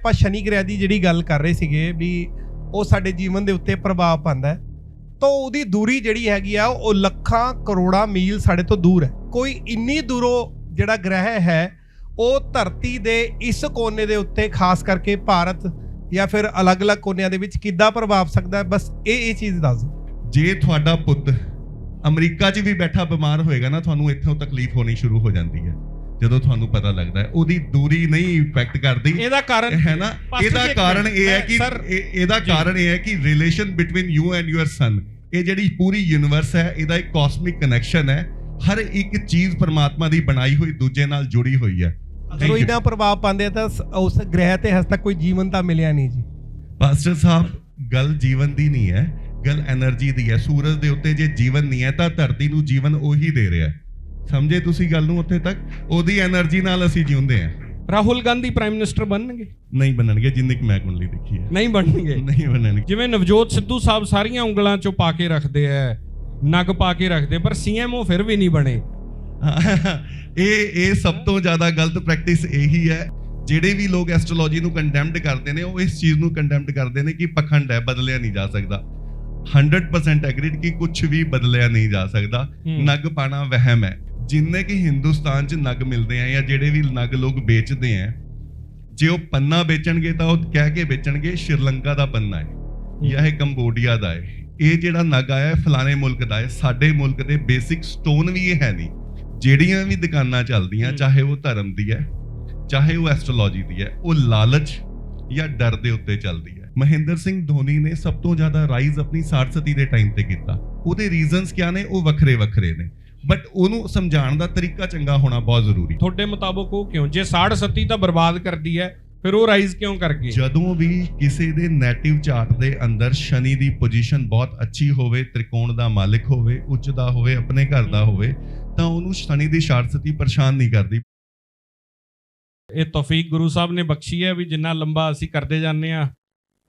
ਆਪਾਂ ਸ਼ਨੀ ਗ੍ਰਹਿ ਦੀ ਜਿਹੜੀ ਗੱਲ ਕਰ ਰਹੇ ਸੀਗੇ ਵੀ ਉਹ ਸਾਡੇ ਜੀਵਨ ਦੇ ਉੱਤੇ ਪ੍ਰਭਾਵ ਪਾਉਂਦਾ ਹੈ, ਤਾਂ ਉਹਦੀ ਦੂਰੀ ਜਿਹੜੀ ਹੈਗੀ ਆ, ਉਹ ਲੱਖਾਂ ਕਰੋੜਾਂ ਮੀਲ ਸਾਡੇ ਤੋਂ ਦੂਰ ਹੈ। ਕੋਈ ਇੰਨੀ ਦੂਰੋਂ ਜਿਹੜਾ ਗ੍ਰਹਿ ਹੈ, ਉਹ ਧਰਤੀ ਦੇ ਇਸ ਕੋਨੇ ਦੇ ਉੱਤੇ ਖਾਸ ਕਰਕੇ ਭਾਰਤ ਜਾਂ ਫਿਰ ਅਲੱਗ-ਅਲੱਗ ਕੋਨਿਆਂ ਦੇ ਵਿੱਚ ਕਿੱਦਾਂ ਪ੍ਰਭਾਵ ਸਕਦਾ ਬਸ ਇਹ ਇਹ ਚੀਜ਼ ਦੱਸ ਦਿਓ। ਜੇ ਤੁਹਾਡਾ ਪੁੱਤ ਅਮਰੀਕਾ 'ਚ ਵੀ ਬੈਠਾ ਬਿਮਾਰ ਹੋਏਗਾ ਨਾ, ਤੁਹਾਨੂੰ ਇੱਥੋਂ ਤਕਲੀਫ ਹੋਣੀ ਸ਼ੁਰੂ ਹੋ ਜਾਂਦੀ ਹੈ। ਜਦੋਂ ਤੁਹਾਨੂੰ ਪਤਾ ਲੱਗਦਾ ਹੈ ਉਹਦੀ ਦੂਰੀ ਨਹੀਂ ਇਫੈਕਟ ਕਰਦੀ। ਇਹਦਾ ਕਾਰਨ ਹੈ ਨਾ? ਇਹਦਾ ਕਾਰਨ ਇਹ ਹੈ ਕਿ ਇਹਦਾ ਕਾਰਨ ਇਹ ਹੈ ਕਿ relation between you and your son ਇਹ ਜਿਹੜੀ ਪੂਰੀ ਯੂਨੀਵਰਸ ਹੈ ਇਹਦਾ ਇੱਕ ਕਾਸਮਿਕ ਕਨੈਕਸ਼ਨ ਹੈ। ਹਰ ਇੱਕ ਚੀਜ਼ ਪਰਮਾਤਮਾ ਦੀ ਬਣਾਈ ਹੋਈ ਦੂਜੇ ਨਾਲ ਜੁੜੀ ਹੋਈ ਹੈ। ਅਗਰ ਉਹ ਇਦਾਂ ਪ੍ਰਭਾਵ ਪਾਉਂਦੇ ਤਾਂ ਉਸ ਗ੍ਰਹਿ ਤੇ ਹਸ ਤੱਕ ਕੋਈ ਜੀਵਨ ਤਾਂ ਮਿਲਿਆ ਨਹੀਂ ਜੀ। ਪਾਸਟਰ ਸਾਹਿਬ ਗੱਲ ਜੀਵਨ ਦੀ ਨਹੀਂ ਹੈ ਗੱਲ એનર્ਜੀ ਦੀ ਹੈ। ਸੂਰਜ ਦੇ ਉੱਤੇ ਜੇ ਜੀਵਨ ਨਹੀਂ ਹੈ ਤਾਂ ਧਰਤੀ ਨੂੰ ਜੀਵਨ ਉਹੀ ਦੇ ਰਿਹਾ ਹੈ। ਸਮਝੇ ਤੁਸੀਂ ਗੱਲ ਨੂੰ ਉੱਥੇ ਤੱਕ? ਉਹਦੀ એનર્ਜੀ ਨਾਲ ਅਸੀਂ ਜਿਉਂਦੇ ਆ ਰਾਹੁਲ ਗਾਂਧੀ ਪ੍ਰਾਈਮ ਮਿਨਿਸਟਰ ਬਣਨਗੇ? ਨਹੀਂ ਬਣਨਗੇ ਜਿੰਨੇ ਕਿ ਮੈਂ ਕੁੰਡਲੀ ਦੇਖੀ ਹੈ। ਨਹੀਂ ਬਣਨਗੇ? ਨਹੀਂ ਬਣਨਗੇ। ਜਿਵੇਂ ਨਵਜੋਤ ਸਿੱਧੂ ਸਾਹਿਬ ਸਾਰੀਆਂ ਉਂਗਲਾਂ ਚੋਂ ਪਾ ਕੇ ਰੱਖਦੇ ਐ ਨਗ ਪਾ ਕੇ ਰੱਖਦੇ ਪਰ ਸੀਐਮਓ ਫਿਰ ਵੀ ਨਹੀਂ ਬਣੇ। ਇਹ ਇਹ ਸਭ ਤੋਂ ਜ਼ਿਆਦਾ ਗਲਤ ਪ੍ਰੈਕਟਿਸ ਇਹੀ ਹੈ। ਜਿਹੜੇ ਵੀ ਲੋਕ ਐਸਟ੍ਰੋਲੋਜੀ ਨੂੰ ਕੰਡੈਮਡ ਕਰਦੇ ਨੇ ਉਹ ਇਸ ਚੀਜ਼ ਨੂੰ ਕੰਡੈਮਡ ਕਰਦੇ ਨੇ ਕਿ ਪਖੰਡ ਹੈ ਬਦਲਿਆ ਨਹੀਂ ਜਾ ਸਕਦਾ। 100% ਐਗਰੀਡ ਕਿ ਕੁਝ ਵੀ ਬਦਲਿਆ ਨਹੀਂ ਜਾ ਸਕਦਾ। ਨਗ ਪਾਣਾ ਵਹਿਮ ਹੈ। ਜਿੰਨੇ ਕਿ ਹਿੰਦੁਸਤਾਨ 'ਚ ਨਗ ਮਿਲਦੇ ਆ ਜਾਂ ਜਿਹੜੇ ਵੀ ਨਗ ਲੋਕ ਵੇਚਦੇ ਆ ਜੇ ਉਹ ਪੰਨਾ ਵੇਚਣਗੇ ਤਾਂ ਉਹ ਕਹਿ ਕੇ ਵੇਚਣਗੇ ਸ਼੍ਰੀਲੰਕਾ ਦਾ ਪੰਨਾ ਹੈ ਜਾਂ ਇਹ ਕੰਬੋਡੀਆ ਦਾ ਹੈ। ਇਹ ਜਿਹੜਾ ਨਗ ਆਇਆ ਹੈ ਫਲਾਣੇ ਮੁਲਕ ਦਾ ਹੈ ਸਾਡੇ ਮੁਲਕ ਦੇ ਬੇਸਿਕ ਸਟੋਨ ਵੀ ਇਹ ਹੈ ਨਹੀਂ। ਜਿਹੜੀਆਂ ਵੀ ਦੁਕਾਨਾਂ ਚੱਲਦੀਆਂ। ਚਾਹੇ ਉਹ ਧਰਮ ਦੀ ਹੈ ਚਾਹੇ ਉਹ ਐਸਟ੍ਰੋਲੋਜੀ ਦੀ ਹੈ ਉਹ ਲਾਲਚ ਜਾਂ ਡਰ ਦੇ ਉੱਤੇ ਚੱਲਦੀ ਹੈ। ਮਹਿੰਦਰ ਸਿੰਘ ਧੋਨੀ ਨੇ ਸਭ ਤੋਂ ਜ਼ਿਆਦਾ ਰਾਈਜ਼ ਆਪਣੀ 60 ਸਤੀ ਦੇ ਟਾਈਮ ਤੇ ਕੀਤਾ। ਉਹਦੇ ਰੀਜ਼ਨਸ ਕਿਆ ਨੇ? ਉਹ ਵੱਖਰੇ ਵੱਖਰੇ ਨੇ। ਬਟ ਉਹਨੂੰ ਸਮਝਾਉਣ ਦਾ ਤਰੀਕਾ ਚੰਗਾ ਹੋਣਾ ਬਹੁਤ ਜ਼ਰੂਰੀ ਤੁਹਾਡੇ ਮੁਤਾਬਕ ਉਹ ਕਿਉਂ? ਜੇ 60 ਸੱਤੀ ਤਾਂ ਬਰਬਾਦ ਕਰਦੀ ਹੈ ਫਿਰ ਉਹ ਰਾਈਜ਼ ਕਿਉਂ ਕਰ ਗਈ? ਜਦੋਂ ਵੀ ਕਿਸੇ ਦੇ ਨੈਟਿਵ ਚਾਰਟ ਦੇ ਅੰਦਰ ਸ਼ਨੀ ਦੀ ਪੋਜੀਸ਼ਨ ਬਹੁਤ ਅੱਛੀ ਹੋਵੇ ਤ੍ਰਿਕੋਣ ਦਾ ਮਾਲਕ ਹੋਵੇ ਉੱਚ ਦਾ ਹੋਵੇ ਆਪਣੇ ਘਰ ਦਾ ਹੋਵੇ ਤਾਂ ਉਹਨੂੰ ਸ਼ਨੀ ਦੀ ਸ਼ਾਰਸਤੀ ਪਰੇਸ਼ਾਨ ਨਹੀਂ ਕਰਦੀ। ਇਹ ਤੌਫੀਕ ਗੁਰੂ ਸਾਹਿਬ ਨੇ ਬਖਸ਼ੀ ਹੈ ਵੀ ਜਿੰਨਾ ਲੰਬਾ ਅਸੀਂ ਕਰਦੇ ਜਾਂਦੇ ਆ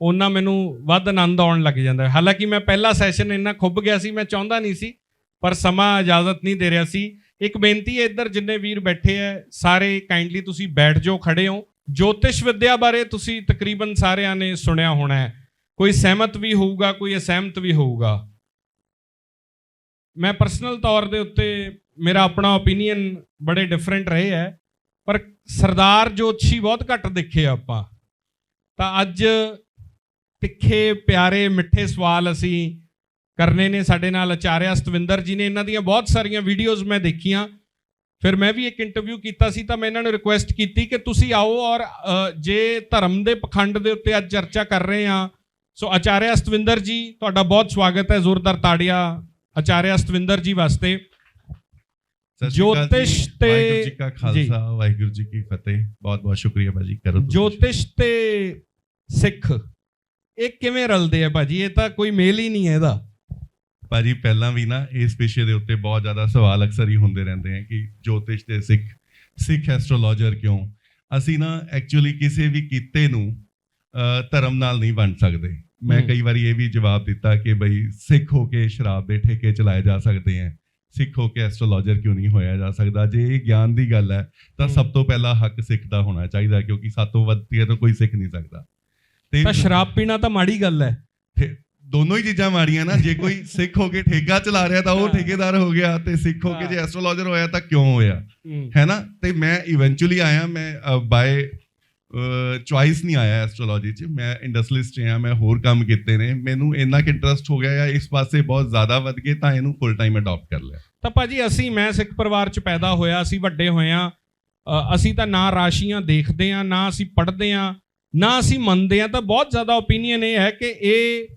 ਉਹਨਾਂ ਮੈਨੂੰ ਵੱਧ ਆਨੰਦ ਆਉਣ ਲੱਗ ਜਾਂਦਾ ਹਾਲਾਂਕਿ ਮੈਂ ਪਹਿਲਾ ਸੈਸ਼ਨ ਇੰਨਾ ਖੁੱਭ ਗਿਆ ਸੀ ਮੈਂ ਚਾਹੁੰਦਾ ਨਹੀਂ ਸੀ ਪਰ ਸਮਾਂ ਇਜਾਜ਼ਤ ਨਹੀਂ ਦੇ ਰਿਹਾ ਸੀ। ਇੱਕ ਬੇਨਤੀ ਹੈ ਇੱਧਰ ਜਿੰਨੇ ਵੀਰ ਬੈਠੇ ਹੈ, ਸਾਰੇ ਕਾਈਂਡਲੀ ਤੁਸੀਂ ਬੈਠ ਜਾਓ, ਖੜੇ ਹੋ। ਜੋਤਿਸ਼ ਵਿੱਦਿਆ ਬਾਰੇ ਤੁਸੀਂ ਤਕਰੀਬਨ ਸਾਰਿਆਂ ਨੇ ਸੁਣਿਆ ਹੋਣਾ ਹੈ। ਕੋਈ ਸਹਿਮਤ ਵੀ ਹੋਊਗਾ, ਕੋਈ ਅਸਹਿਮਤ ਵੀ ਹੋਊਗਾ। ਮੈਂ ਪਰਸਨਲ ਤੌਰ ਦੇ ਉੱਤੇ ਮੇਰਾ ਆਪਣਾ ਓਪੀਨੀਅਨ ਬੜੇ ਡਿਫਰੈਂਟ ਰਹੇ ਹੈ, ਪਰ ਸਰਦਾਰ ਜੋਤਸ਼ੀ ਬਹੁਤ ਘੱਟ ਦੇਖੇ ਆਪਾਂ। ਤਾਂ ਅੱਜ ਤਿੱਖੇ, ਪਿਆਰੇ, ਮਿੱਠੇ ਸਵਾਲ ਅਸੀਂ ਕਰਨੇ ਨੇ ਸਾਡੇ ਨਾਲ ਆਚਾਰਿਆ ਸਤਵਿੰਦਰ ਜੀ ਨੇ। ਇਹਨਾਂ ਦੀਆਂ ਬਹੁਤ ਸਾਰੀਆਂ ਵੀਡੀਓਜ਼ ਮੈਂ ਦੇਖੀਆਂ। ਫਿਰ ਮੈਂ ਵੀ ਇੱਕ ਇੰਟਰਵਿਊ ਕੀਤਾ ਸੀ ਤਾਂ ਮੈਂ ਇਹਨਾਂ ਨੂੰ ਰਿਕੁਐਸਟ ਕੀਤੀ ਕਿ ਤੁਸੀਂ ਆਓ ਔਰ ਜੇ ਧਰਮ ਦੇ ਪਖੰਡ ਦੇ ਉੱਤੇ ਅੱਜ ਚਰਚਾ ਕਰ ਰਹੇ ਹਾਂ ਸੋ ਆਚਾਰਿਆ ਸਤਵਿੰਦਰ ਜੀ ਤੁਹਾਡਾ ਬਹੁਤ ਸਵਾਗਤ ਹੈ ਜ਼ੋਰਦਾਰ ਤਾੜੀਆਂ ਆਚਾਰਿਆ ਸਤਵਿੰਦਰ ਜੀ ਵਾਸਤੇ। ਜੋਤਿਸ਼ ਤੇ- ਵਾਹਿਗੁਰੂ ਜੀ ਕਾ ਖਾਲਸਾ ਵਾਹਿਗੁਰੂ ਜੀ ਕੀ ਫਤਿਹ। ਬਹੁਤ ਬਹੁਤ ਸ਼ੁਕਰੀਆ ਭਾਜੀ ਕਰੋ ਤੁਸੀਂ। ਜੋਤਿਸ਼ ਤੇ ਸਿੱਖ ਇਹ ਕਿਵੇਂ ਰਲਦੇ ਆ ਭਾਜੀ? ਇਹ ਤਾਂ ਕੋਈ ਮੇਲ ਹੀ ਨਹੀਂ ਹੈ ਇਹਦਾ। ਭਾਜੀ ਪਹਿਲਾਂ ਵੀ ਨਾ ਇਸ ਵਿਸ਼ੇ ਦੇ ਉੱਤੇ ਬਹੁਤ ਜ਼ਿਆਦਾ ਸਵਾਲ ਅਕਸਰ ਹੀ ਹੁੰਦੇ ਰਹਿੰਦੇ ਆ ਕਿ ਜੋਤਿਸ਼ ਤੇ ਸਿੱਖ ਸਿੱਖ ਐਸਟ੍ਰੋਲੋਜਰ ਕਿਉਂ? ਅਸੀਂ ਨਾ ਐਕਚੁਅਲੀ ਕਿਸੇ ਵੀ ਕਿੱਤੇ ਨੂੰ ਧਰਮ ਨਾਲ ਨਹੀਂ ਵੰਡ ਸਕਦੇ। ਮੈਂ। ਕਈ ਵਾਰੀ ਇਹ ਵੀ ਜਵਾਬ ਦਿੱਤਾ ਕਿ ਬਈ ਸਿੱਖ ਹੋ ਕੇ ਸ਼ਰਾਬ ਦੇ ਠੇਕੇ ਚਲਾਏ ਜਾ ਸਕਦੇ ਆ। ਸਿੱਖ ਹੋ ਕੇ ਐਸਟ੍ਰੋਲੋਜਰ ਕਿਉਂ ਨਹੀਂ ਹੋਇਆ ਜਾ ਸਕਦਾ? ਜੇ ਇਹ ਗਿਆਨ ਦੀ ਗੱਲ ਹੈ ਤਾਂ। ਸਭ ਤੋਂ ਪਹਿਲਾਂ ਹੱਕ ਸਿੱਖ ਦਾ ਹੋਣਾ ਚਾਹੀਦਾ ਕਿਉਂਕਿ ਸਾਤੋਂ ਵੱਧ ਤਾਂ ਕੋਈ ਸਿੱਖ ਨਹੀਂ ਸਕਦਾ। ਤੇ ਸ਼ਰਾਬ ਪੀਣਾ ਤਾਂ ਮਾੜੀ ਗੱਲ ਹੈ। ਦੋਨੋਂ ਹੀ ਚੀਜ਼ਾਂ ਮਾੜੀਆਂ ਨਾ ਜੇ ਕੋਈ ਸਿੱਖ ਹੋ ਕੇ ਠੇਕਾ ਚਲਾ ਰਿਹਾ ਤਾਂ ਉਹ। ਠੇਕੇਦਾਰ ਹੋ ਗਿਆ ਤੇ ਸਿੱਖ ਹੋ ਕੇ ਜੇ ਐਸਟ੍ਰੋਲੋਜਰ ਹੋਇਆ ਤਾਂ ਕਿਉਂ ਹੋਇਆ? ਹੈ। ਨਾ? ਤੇ ਮੈਂ ਇਵੈਂਚੁਅਲੀ ਆਇਆ ਮੈਂ ਬਾਏ ਚੁਆਇਸ ਨਹੀਂ ਆਇਆ ਐਸਟ੍ਰੋਲੋਜੀ 'ਚ। ਮੈਂ ਇੰਡਸਟਰੀਲਿਸਟ ਹਾਂ ਮੈਂ ਹੋਰ ਕੰਮ ਕੀਤੇ ਨੇ। ਮੈਨੂੰ ਇੰਨਾ ਕਿ ਇੰਟਰਸਟ ਹੋ ਗਿਆ ਜਾਂ ਇਸ ਪਾਸੇ ਬਹੁਤ ਜ਼ਿਆਦਾ ਵੱਧ ਗਏ ਤਾਂ ਇਹਨੂੰ ਫੁੱਲ ਟਾਈਮ ਅਡਾਪਟ ਕਰ ਲਿਆ। ਤਾਂ ਭਾਜੀ ਅਸੀਂ ਮੈਂ ਸਿੱਖ ਪਰਿਵਾਰ ਚ ਪੈਦਾ ਹੋਇਆ ਅਸੀਂ ਵੱਡੇ ਹੋਏ ਆ ਅਸੀਂ ਤਾਂ ਨਾ ਰਾਸ਼ੀਆਂ ਦੇਖਦੇ ਆ ਨਾ ਅਸੀਂ ਪੜ੍ਹਦੇ ਆ ਨਾ ਅਸੀਂ ਮੰਨਦੇ ਆ ਤਾਂ ਬਹੁਤ ਜ਼ਿਆਦਾ ਓਪੀਨੀਅਨ ਇਹ ਹੈ ਕਿ ਇਹ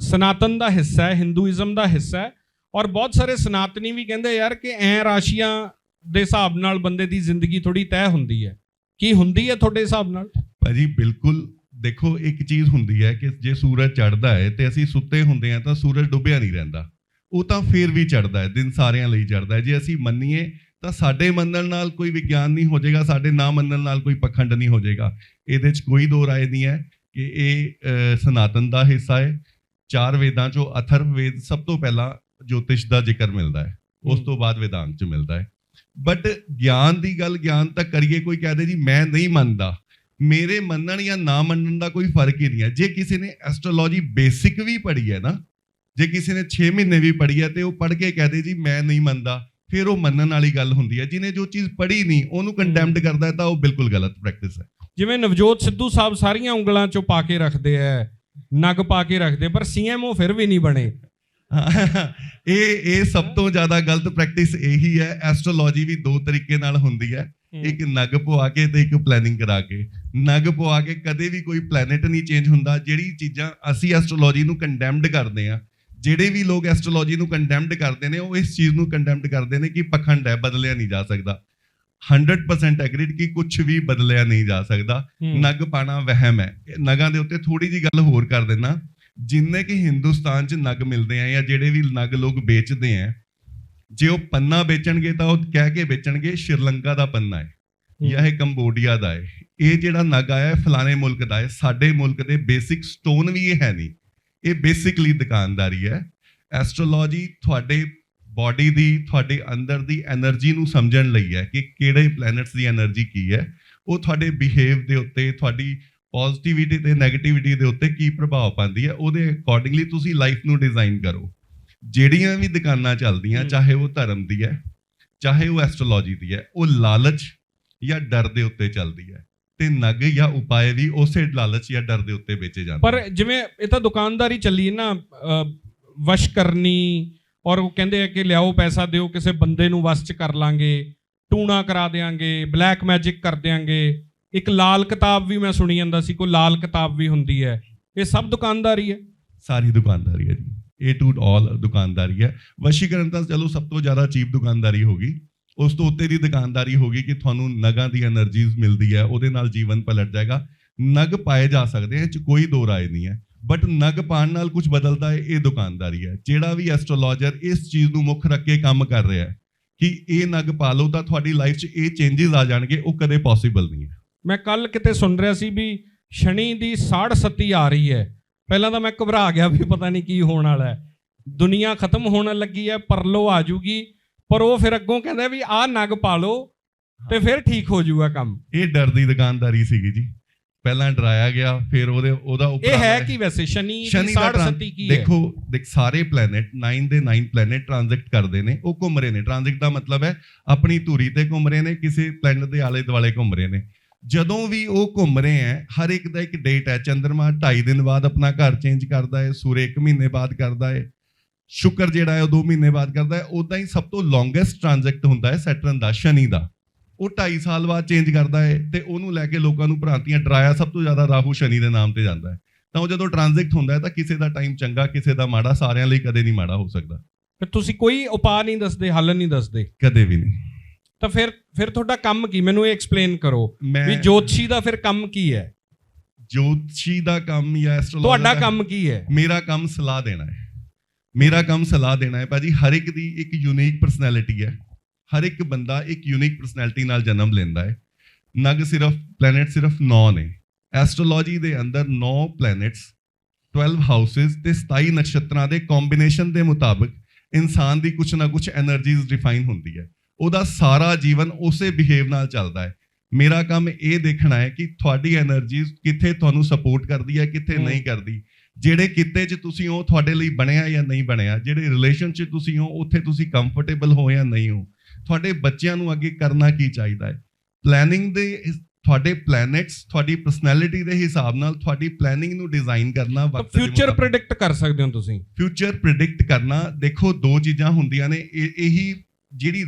ਸਨਾਤਨ ਦਾ ਹਿੱਸਾ ਹੈ ਹਿੰਦੂਇਜ਼ਮ ਦਾ ਹਿੱਸਾ ਹੈ ਔਰ ਬਹੁਤ ਸਾਰੇ ਸਨਾਤਨੀ ਵੀ ਕਹਿੰਦੇ ਯਾਰ ਕਿ ਐ ਰਾਸ਼ੀਆਂ ਦੇ ਹਿਸਾਬ ਨਾਲ ਬੰਦੇ ਦੀ ਜ਼ਿੰਦਗੀ ਥੋੜੀ ਤੈਅ ਹੁੰਦੀ ਹੈ। ਕੀ ਹੁੰਦੀ ਹੈ ਤੁਹਾਡੇ ਹਿਸਾਬ ਨਾਲ? ਭਾਜੀ, ਬਿਲਕੁਲ ਦੇਖੋ, ਇੱਕ ਚੀਜ਼ ਹੁੰਦੀ ਹੈ ਕਿ ਜੇ ਸੂਰਜ ਚੜ੍ਹਦਾ ਹੈ ਤੇ ਅਸੀਂ ਸੁੱਤੇ ਹੁੰਦੇ ਹਾਂ ਤਾਂ ਸੂਰਜ ਡੁੱਬਿਆ ਨਹੀਂ ਰਹਿੰਦਾ। ਉਹ ਤਾਂ ਫੇਰ ਵੀ ਚੜ੍ਹਦਾ ਹੈ, ਦਿਨ ਸਾਰਿਆਂ ਲਈ ਚੜ੍ਹਦਾ ਹੈ। ਜੇ ਅਸੀਂ ਮੰਨੀਏ ਤਾਂ ਸਾਡੇ ਮੰਨਣ ਨਾਲ ਕੋਈ ਵਿਗਿਆਨ ਨਹੀਂ ਹੋ ਜਾਏਗਾ, ਸਾਡੇ ਨਾ ਮੰਨਣ ਨਾਲ ਕੋਈ ਪਖੰਡ ਨਹੀਂ ਹੋ ਜਾਏਗਾ। ਇਹਦੇ 'ਚ ਕੋਈ ਦੋ ਰਾਏ ਨਹੀਂ ਹੈ ਕਿ ਇਹ ਸਨਾਤਨ ਦਾ ਹਿੱਸਾ ਹੈ ਚਾਰ ਵੇਦਾਂ 'ਚੋਂ ਅਥਰਵ ਵੇਦ ਸਭ ਤੋਂ ਪਹਿਲਾਂ ਜੋਤਿਸ਼ ਦਾ ਜ਼ਿਕਰ ਮਿਲਦਾ ਹੈ ਉਸ ਤੋਂ ਬਾਅਦ ਵਿਦਾਂਗ 'ਚ ਮਿਲਦਾ ਹੈ। ਬਟ ਗਿਆਨ ਦੀ ਗੱਲ ਗਿਆਨ ਤੱਕ ਕਰੀਏ ਕੋਈ ਕਹਦੇ ਜੀ ਮੈਂ ਨਹੀਂ ਮੰਨਦਾ। ਮੇਰੇ ਮੰਨਣ ਜਾਂ ਨਾ ਮੰਨਣ ਦਾ ਕੋਈ ਫ਼ਰਕ ਹੀ ਨਹੀਂ ਹੈ। ਜੇ ਕਿਸੇ ਨੇ ਐਸਟ੍ਰੋਲੋਜੀ ਬੇਸਿਕ ਵੀ ਪੜ੍ਹੀ ਹੈ ਨਾ ਜੇ ਕਿਸੇ ਨੇ 6 ਮਹੀਨੇ ਵੀ ਪੜ੍ਹੀ ਹੈ ਤੇ ਉਹ ਪੜ੍ਹ ਕੇ ਕਹਦੇ ਜੀ ਮੈਂ ਨਹੀਂ ਮੰਨਦਾ ਫਿਰ ਉਹ ਮੰਨਣ ਵਾਲੀ ਗੱਲ ਹੁੰਦੀ ਹੈ। ਜਿਹਨੇ ਜੋ ਚੀਜ਼ ਪੜ੍ਹੀ ਨਹੀਂ ਉਹਨੂੰ ਕੰਡੈਮਡ ਕਰਦਾ ਤਾਂ ਉਹ ਬਿਲਕੁਲ ਗਲਤ ਪ੍ਰੈਕਟਿਸ ਹੈ। ਜਿਵੇਂ ਨਵਜੋਤ ਸਿੱਧੂ ਸਾਹਿਬ ਸਾਰੀਆਂ ਉਂਗਲਾਂ ਚੋਂ ਪਾ ਕੇ ਰੱਖਦੇ ਐ ਨਗ ਪਾ ਕੇ ਰੱਖਦੇ ਪਰ ਸੀਐਮਓ ਫਿਰ ਵੀ ਨਹੀਂ ਬਣੇ। ਇਹ ਇਹ ਸਭ ਤੋਂ ਜ਼ਿਆਦਾ ਗਲਤ ਪ੍ਰੈਕਟਿਸ ਇਹੀ ਹੈ ਐਸਟ੍ਰੋਲੋਜੀ ਵੀ ਦੋ ਤਰੀਕੇ ਨਾਲ ਹੁੰਦੀ ਹੈ। ਇੱਕ ਨਗ ਪਵਾ ਕੇ ਤੇ ਇੱਕ ਪਲੈਨਿੰਗ ਕਰਾ ਕੇ। ਨਗ ਪਵਾ ਕੇ ਕਦੇ ਵੀ ਕੋਈ ਪਲੈਨਟ ਨਹੀਂ ਚੇਂਜ ਹੁੰਦਾ ਜਿਹੜੀ ਚੀਜ਼ਾਂ ਅਸੀਂ ਐਸਟ੍ਰੋਲੋਜੀ ਨੂੰ ਕੰਡੈਮਡ ਕਰਦੇ ਆ ਜਿਹੜੇ ਵੀ ਲੋਕ ਐਸਟ੍ਰੋਲੋਜੀ ਨੂੰ ਕੰਡੈਮਡ ਕਰਦੇ ਨੇ ਉਹ ਇਸ ਚੀਜ਼ ਨੂੰ ਕੰਡੈਮਡ ਕਰਦੇ ਨੇ ਕਿ ਪਖੰਡ ਹੈ ਬਦਲਿਆ ਨਹੀਂ ਜਾ ਸਕਦਾ। 100% ਐਗਰੀਡ ਕਿ ਕੁਝ ਵੀ ਬਦਲਿਆ ਨਹੀਂ ਜਾ ਸਕਦਾ। ਨਗ ਪਾਣਾ ਵਹਿਮ ਹੈ। ਨਗਾਂ ਦੇ ਉੱਤੇ ਥੋੜੀ ਜੀ ਗੱਲ ਹੋਰ ਕਰ ਦੇਣਾ ਜਿੰਨੇ ਕਿ ਹਿੰਦੁਸਤਾਨ 'ਚ ਨਗ ਮਿਲਦੇ ਆ ਜਾਂ ਜਿਹੜੇ ਵੀ ਨਗ ਲੋਕ ਵੇਚਦੇ ਆ ਜੇ ਉਹ ਪੰਨਾ ਵੇਚਣਗੇ ਤਾਂ ਉਹ ਕਹਿ ਕੇ ਵੇਚਣਗੇ ਸ਼੍ਰੀਲੰਕਾ ਦਾ ਪੰਨਾ ਹੈ ਜਾਂ ਇਹ ਕੰਬੋਡੀਆ ਦਾ ਹੈ। ਇਹ ਜਿਹੜਾ ਨਗ ਆਇਆ ਹੈ ਫਲਾਣੇ ਮੁਲਕ ਦਾ ਹੈ। ਸਾਡੇ ਮੁਲਕ ਦੇ ਬੇਸਿਕ ਸਟੋਨ ਵੀ ਇਹ ਹੈ ਨਹੀਂ। ਇਹ ਬੇਸਿਕਲੀ ਦੁਕਾਨਦਾਰੀ ਹੈ। ਐਸਟ੍ਰੋਲੋਜੀ ਤੁਹਾਡੇ ਬਾਡੀ ਦੀ ਤੁਹਾਡੇ ਅੰਦਰ ਦੀ એનર્ਜੀ ਨੂੰ ਸਮਝਣ ਲਈ ਹੈ ਕਿ ਕਿਹੜੇ ਪਲੈਨਟਸ ਦੀ એનર્ਜੀ ਕੀ ਹੈ ਉਹ ਤੁਹਾਡੇ ਬਿਹੇਵ ਦੇ ਉੱਤੇ ਤੁਹਾਡੀ ਪੋਜ਼ਿਟਿਵਿਟੀ ਤੇ ਨੈਗੇਟਿਵਿਟੀ ਦੇ ਉੱਤੇ ਕੀ ਪ੍ਰਭਾਵ ਪਾਉਂਦੀ ਹੈ ਉਹਦੇ ਅਕੋਰਡਿੰਗਲੀ ਤੁਸੀਂ ਲਾਈਫ ਨੂੰ ਡਿਜ਼ਾਈਨ ਕਰੋ। ਜਿਹੜੀਆਂ ਵੀ ਦੁਕਾਨਾਂ ਚੱਲਦੀਆਂ ਚਾਹੇ ਉਹ ਧਰਮ ਦੀ ਹੈ ਚਾਹੇ ਉਹ ਐਸਟ੍ਰੋਲੋਜੀ ਦੀ ਹੈ ਉਹ ਲਾਲਚ ਜਾਂ ਡਰ ਦੇ ਉੱਤੇ ਚੱਲਦੀ ਹੈ ਤੇ ਨਗ ਜਾਂ ਉਪਾਏ ਵੀ ਉਸੇ ਲਾਲਚ ਜਾਂ ਡਰ ਦੇ ਉੱਤੇ ਵੇਚੇ ਜਾਂਦੇ ਪਰ ਜਿਵੇਂ ਇਹ ਤਾਂ ਦੁਕਾਨਦਾਰੀ ਚੱਲੀ ਨਾ ਵਸ਼ ਕਰਨੀ ਔਰ ਉਹ ਕਹਿੰਦੇ ਆ ਕਿ ਲਿਆਓ ਪੈਸਾ ਦਿਓ, ਕਿਸੇ ਬੰਦੇ ਨੂੰ ਵਸ ਚ ਕਰ ਲਾਂਗੇ, ਟੂਣਾ ਕਰਾ ਦੇਾਂਗੇ ਬਲੈਕ ਮੈਜਿਕ ਕਰ ਦੇਾਂਗੇ ਇੱਕ ਲਾਲ ਕਿਤਾਬ ਵੀ ਮੈਂ ਸੁਣੀ ਜਾਂਦਾ ਸੀ, ਕੋਈ ਲਾਲ ਕਿਤਾਬ ਵੀ ਹੁੰਦੀ ਹੈ। ਇਹ ਸਭ ਦੁਕਾਨਦਾਰੀ ਹੈ। ਸਾਰੀ ਦੁਕਾਨਦਾਰੀ ਹੈ ਜੀ। A ਟੂ all ਦੁਕਾਨਦਾਰੀ ਹੈ। ਵਸ਼ੀਕਰਨ ਤਾਂ ਚਲੋ ਸਭ ਤੋਂ ਜ਼ਿਆਦਾ ਚੀਪ ਦੁਕਾਨਦਾਰੀ ਹੋਗੀ ਉਸ ਤੋਂ ਉੱਤੇ ਦੀ ਦੁਕਾਨਦਾਰੀ ਹੋਗੀ ਕਿ ਤੁਹਾਨੂੰ ਨਗਾਂ ਦੀ એનર્ਜੀਜ਼ ਮਿਲਦੀ ਹੈ, ਉਹਦੇ ਨਾਲ ਜੀਵਨ ਪਲਟ ਜਾਏਗਾ। ਨਗ ਪਾਏ ਜਾ ਸਕਦੇ ਹਨ ਚ ਕੋਈ ਦੋ ਰਾਏ ਨਹੀਂ ਹੈ। ਬਟ ਨਗ ਪਾਣ ਨਾਲ ਕੁਝ ਬਦਲਦਾ ਹੈ ਇਹ ਦੁਕਾਨਦਾਰੀ ਹੈ। ਜਿਹੜਾ ਵੀ ਐਸਟ੍ਰੋਲੋਜਰ ਇਸ ਚੀਜ਼ ਨੂੰ ਮੁੱਖ ਰੱਖ ਕੇ ਕੰਮ ਕਰ ਰਿਹਾ ਹੈ ਕਿ ਇਹ ਨਗ ਪਾ ਲਓ ਤਾਂ ਤੁਹਾਡੀ ਲਾਈਫ 'ਚ ਇਹ ਚੇਂਜਸ ਆ ਜਾਣਗੇ ਉਹ ਕਦੇ ਪੋਸੀਬਲ ਨਹੀਂ ਹੈ। ਮੈਂ ਕੱਲ ਕਿਤੇ ਸੁਣ ਰਿਹਾ ਸੀ ਵੀ ਸ਼ਨੀ ਦੀ ਸਾੜ ਸੱਤੀ ਆ ਰਹੀ ਹੈ। ਪਹਿਲਾਂ ਤਾਂ ਮੈਂ ਘਬਰਾ ਗਿਆ ਵੀ ਪਤਾ ਨਹੀਂ ਕੀ ਹੋਣ ਵਾਲਾ ਹੈ। ਦੁਨੀਆ ਖਤਮ ਹੋਣ ਲੱਗੀ ਹੈ ਪਰਲੋ ਆ ਜੂਗੀ। ਪਰ ਉਹ ਫਿਰ ਅੱਗੋਂ ਕਹਿੰਦਾ ਵੀ ਆਹ ਨਗ ਪਾ ਲਓ ਤੇ ਫਿਰ ਠੀਕ ਹੋ ਜਾਊਗਾ ਕੰਮ। ਇਹ ਡਰ ਦੀ ਦੁਕਾਨਦਾਰੀ ਸੀਗੀ ਜੀ। ਪਹਿਲਾਂ ਡਰਾਇਆ ਗਿਆ ਫਿਰ ਉਹਦੇ ਉਹਦਾ ਇਹ ਉਪਰਾਲਾ ਹੈ ਕੀ ਵੈਸੇ ਸ਼ਨੀ ਦੀ ਸੱਤੀ ਕੀ ਹੈ? ਦੇਖੋ ਦੇਖ ਸਾਰੇ ਪਲੈਨਟ 9 ਦੇ 9 ਪਲੈਨਟ ਟ੍ਰਾਂਜ਼ਿਟ ਕਰਦੇ ਨੇ ਉਹ ਘੁੰਮ ਰਹੇ ਨੇ। ਟ੍ਰਾਂਜ਼ਿਟ ਦਾ ਮਤਲਬ ਹੈ ਆਪਣੀ ਧੁਰੀ ਤੇ ਘੁੰਮ ਰਹੇ ਨੇ ਕਿਸੇ ਪਲੈਨਟ ਦੇ ਆਲੇ ਦੁਆਲੇ ਘੁੰਮ ਰਹੇ ਨੇ। ਜਦੋਂ ਵੀ ਉਹ ਘੁੰਮ ਰਹੇ ਹੈ ਹਰ ਇੱਕ ਦਾ ਇੱਕ ਡੇਟ ਹੈ। ਚੰ드ਰਮਾ 2.5 ਦਿਨ ਬਾਅਦ ਆਪਣਾ ਘਰ ਚੇਂਜ ਕਰਦਾ ਹੈ ਸੂਰਜ 1 ਮਹੀਨੇ ਬਾਅਦ ਕਰਦਾ ਹੈ ਸ਼ੁਕਰ ਜਿਹੜਾ ਹੈ ਉਹ 2 ਮਹੀਨੇ ਬਾਅਦ ਕਰਦਾ ਹੈ। ਉਦਾਂ ਹੀ ਸਭ ਤੋਂ ਲੌਂਗੇਸਟ ਟ੍ਰਾਂਜ਼ਿਟ ਹੁੰਦਾ ਹੈ ਸੈਟਰਨ ਦਾ ਸ਼ਨੀ ਦਾ। ਉਹ 2.5 ਸਾਲ ਬਾਅਦ ਚੇਂਜ ਕਰਦਾ ਹੈ ਤੇ ਉਹਨੂੰ ਲੈ ਕੇ ਲੋਕਾਂ ਨੂੰ ਭ੍ਰਾਂਤੀਆਂ ਡਰਾਇਆ ਸਭ ਤੋਂ ਜ਼ਿਆਦਾ ਰਾਹੂ ਸ਼ਨੀ ਦੇ ਨਾਮ ਤੇ ਜਾਂਦਾ ਹੈ ਤਾਂ ਉਹ ਜਦੋਂ ਟ੍ਰਾਂਜ਼ਿਟ ਹੁੰਦਾ ਹੈ ਤਾਂ ਕਿਸੇ ਦਾ ਟਾਈਮ ਚੰਗਾ ਕਿਸੇ ਦਾ ਮਾੜਾ ਸਾਰਿਆਂ ਲਈ ਕਦੇ ਨਹੀਂ ਮਾੜਾ ਹੋ ਸਕਦਾ। ਫਿਰ ਤੁਸੀਂ ਕੋਈ ਉਪਾਅ ਨਹੀਂ ਦੱਸਦੇ ਹੱਲ ਨਹੀਂ ਦੱਸਦੇ? ਕਦੇ ਵੀ ਨਹੀਂ। ਤਾਂ ਫਿਰ ਫਿਰ ਤੁਹਾਡਾ ਕੰਮ ਕੀ? ਮੈਨੂੰ ਇਹ ਐਕਸਪਲੇਨ ਕਰੋ ਵੀ ਜੋਤਸ਼ੀ ਦਾ ਫਿਰ ਕੰਮ ਕੀ ਹੈ ਜੋਤਸ਼ੀ ਦਾ ਕੰਮ ਜਾਂ ਐਸਟ੍ਰੋਲੋਜੀ ਤੁਹਾਡਾ ਕੰਮ ਕੀ ਹੈ ਮੇਰਾ ਕੰਮ ਸਲਾਹ ਦੇਣਾ ਹੈ ਮੇਰਾ ਕੰਮ ਸਲਾਹ ਦੇਣਾ ਹੈ ਭਾਜੀ ਹਰ ਇੱਕ ਦੀ ਇੱਕ ਯੂਨੀਕ ਪਰਸਨੈਲਿਟੀ ਹੈ ਹਰ ਇੱਕ ਬੰਦਾ ਇੱਕ ਯੂਨੀਕ ਪਰਸਨੈਲਿਟੀ ਨਾਲ ਜਨਮ ਲੈਂਦਾ ਹੈ। ਨਗ ਸਿਰਫ ਪਲੈਨਟ ਸਿਰਫ 9 ਨੇ। ਐਸਟ੍ਰੋਲੋਜੀ ਦੇ ਅੰਦਰ 9 ਪਲੈਨਟਸ 12 ਹਾਊਸਸ ਤੇ 27 ਨਕਸ਼ਤਰਾਂ ਦੇ ਕੰਬੀਨੇਸ਼ਨ ਦੇ ਮੁਤਾਬਕ ਇਨਸਾਨ ਦੀ ਕੁਝ ਨਾ ਕੁਝ એનર્ਜੀਜ਼ ਡਿਫਾਈਨ ਹੁੰਦੀ ਹੈ। ਉਹਦਾ ਸਾਰਾ ਜੀਵਨ ਉਸੇ ਬਿਹੇਵ ਨਾਲ ਚੱਲਦਾ ਹੈ। ਮੇਰਾ ਕੰਮ ਇਹ ਦੇਖਣਾ ਹੈ ਕਿ ਤੁਹਾਡੀ એનર્ਜੀਜ਼ ਕਿੱਥੇ ਤੁਹਾਨੂੰ ਸਪੋਰਟ ਕਰਦੀ ਹੈ ਕਿੱਥੇ ਨਹੀਂ ਕਰਦੀ। ਜਿਹੜੇ ਕਿਤੇ 'ਚ ਤੁਸੀਂ ਹੋ ਤੁਹਾਡੇ ਲਈ ਬਣਿਆ ਜਾਂ ਨਹੀਂ ਬਣਿਆ ਜਿਹੜੇ ਰਿਲੇਸ਼ਨ 'ਚ ਤੁਸੀਂ ਹੋ ਉੱਥੇ ਤੁਸੀਂ ਕੰਫਰਟੇਬਲ ਹੋ ਜਾਂ ਨਹੀਂ ਹੋ ਤੁਹਾਡੇ ਬੱਚਿਆਂ ਨੂੰ ਅੱਗੇ ਕਰਨਾ ਕੀ ਚਾਹੀਦਾ ਹੈ? ਪਲੈਨਿੰਗ ਦੇ ਤੁਹਾਡੇ ਪਲੈਨਟਸ ਤੁਹਾਡੀ ਪਰਸਨੈਲਿਟੀ ਦੇ ਹਿਸਾਬ ਨਾਲ ਤੁਹਾਡੀ ਪਲੈਨਿੰਗ ਨੂੰ ਡਿਜ਼ਾਈਨ ਕਰਨਾ ਵਕਤ ਫਿਊਚਰ ਪ੍ਰੈਡਿਕਟ ਕਰ ਸਕਦੇ ਹੋ ਤੁਸੀਂ। ਫਿਊਚਰ ਪ੍ਰਿਡਿਕਟ ਕਰਨਾ ਦੇਖੋ ਦੋ ਚੀਜ਼ਾਂ ਹੁੰਦੀਆਂ ਨੇ ਇਹ- ਜਿਹੜੀ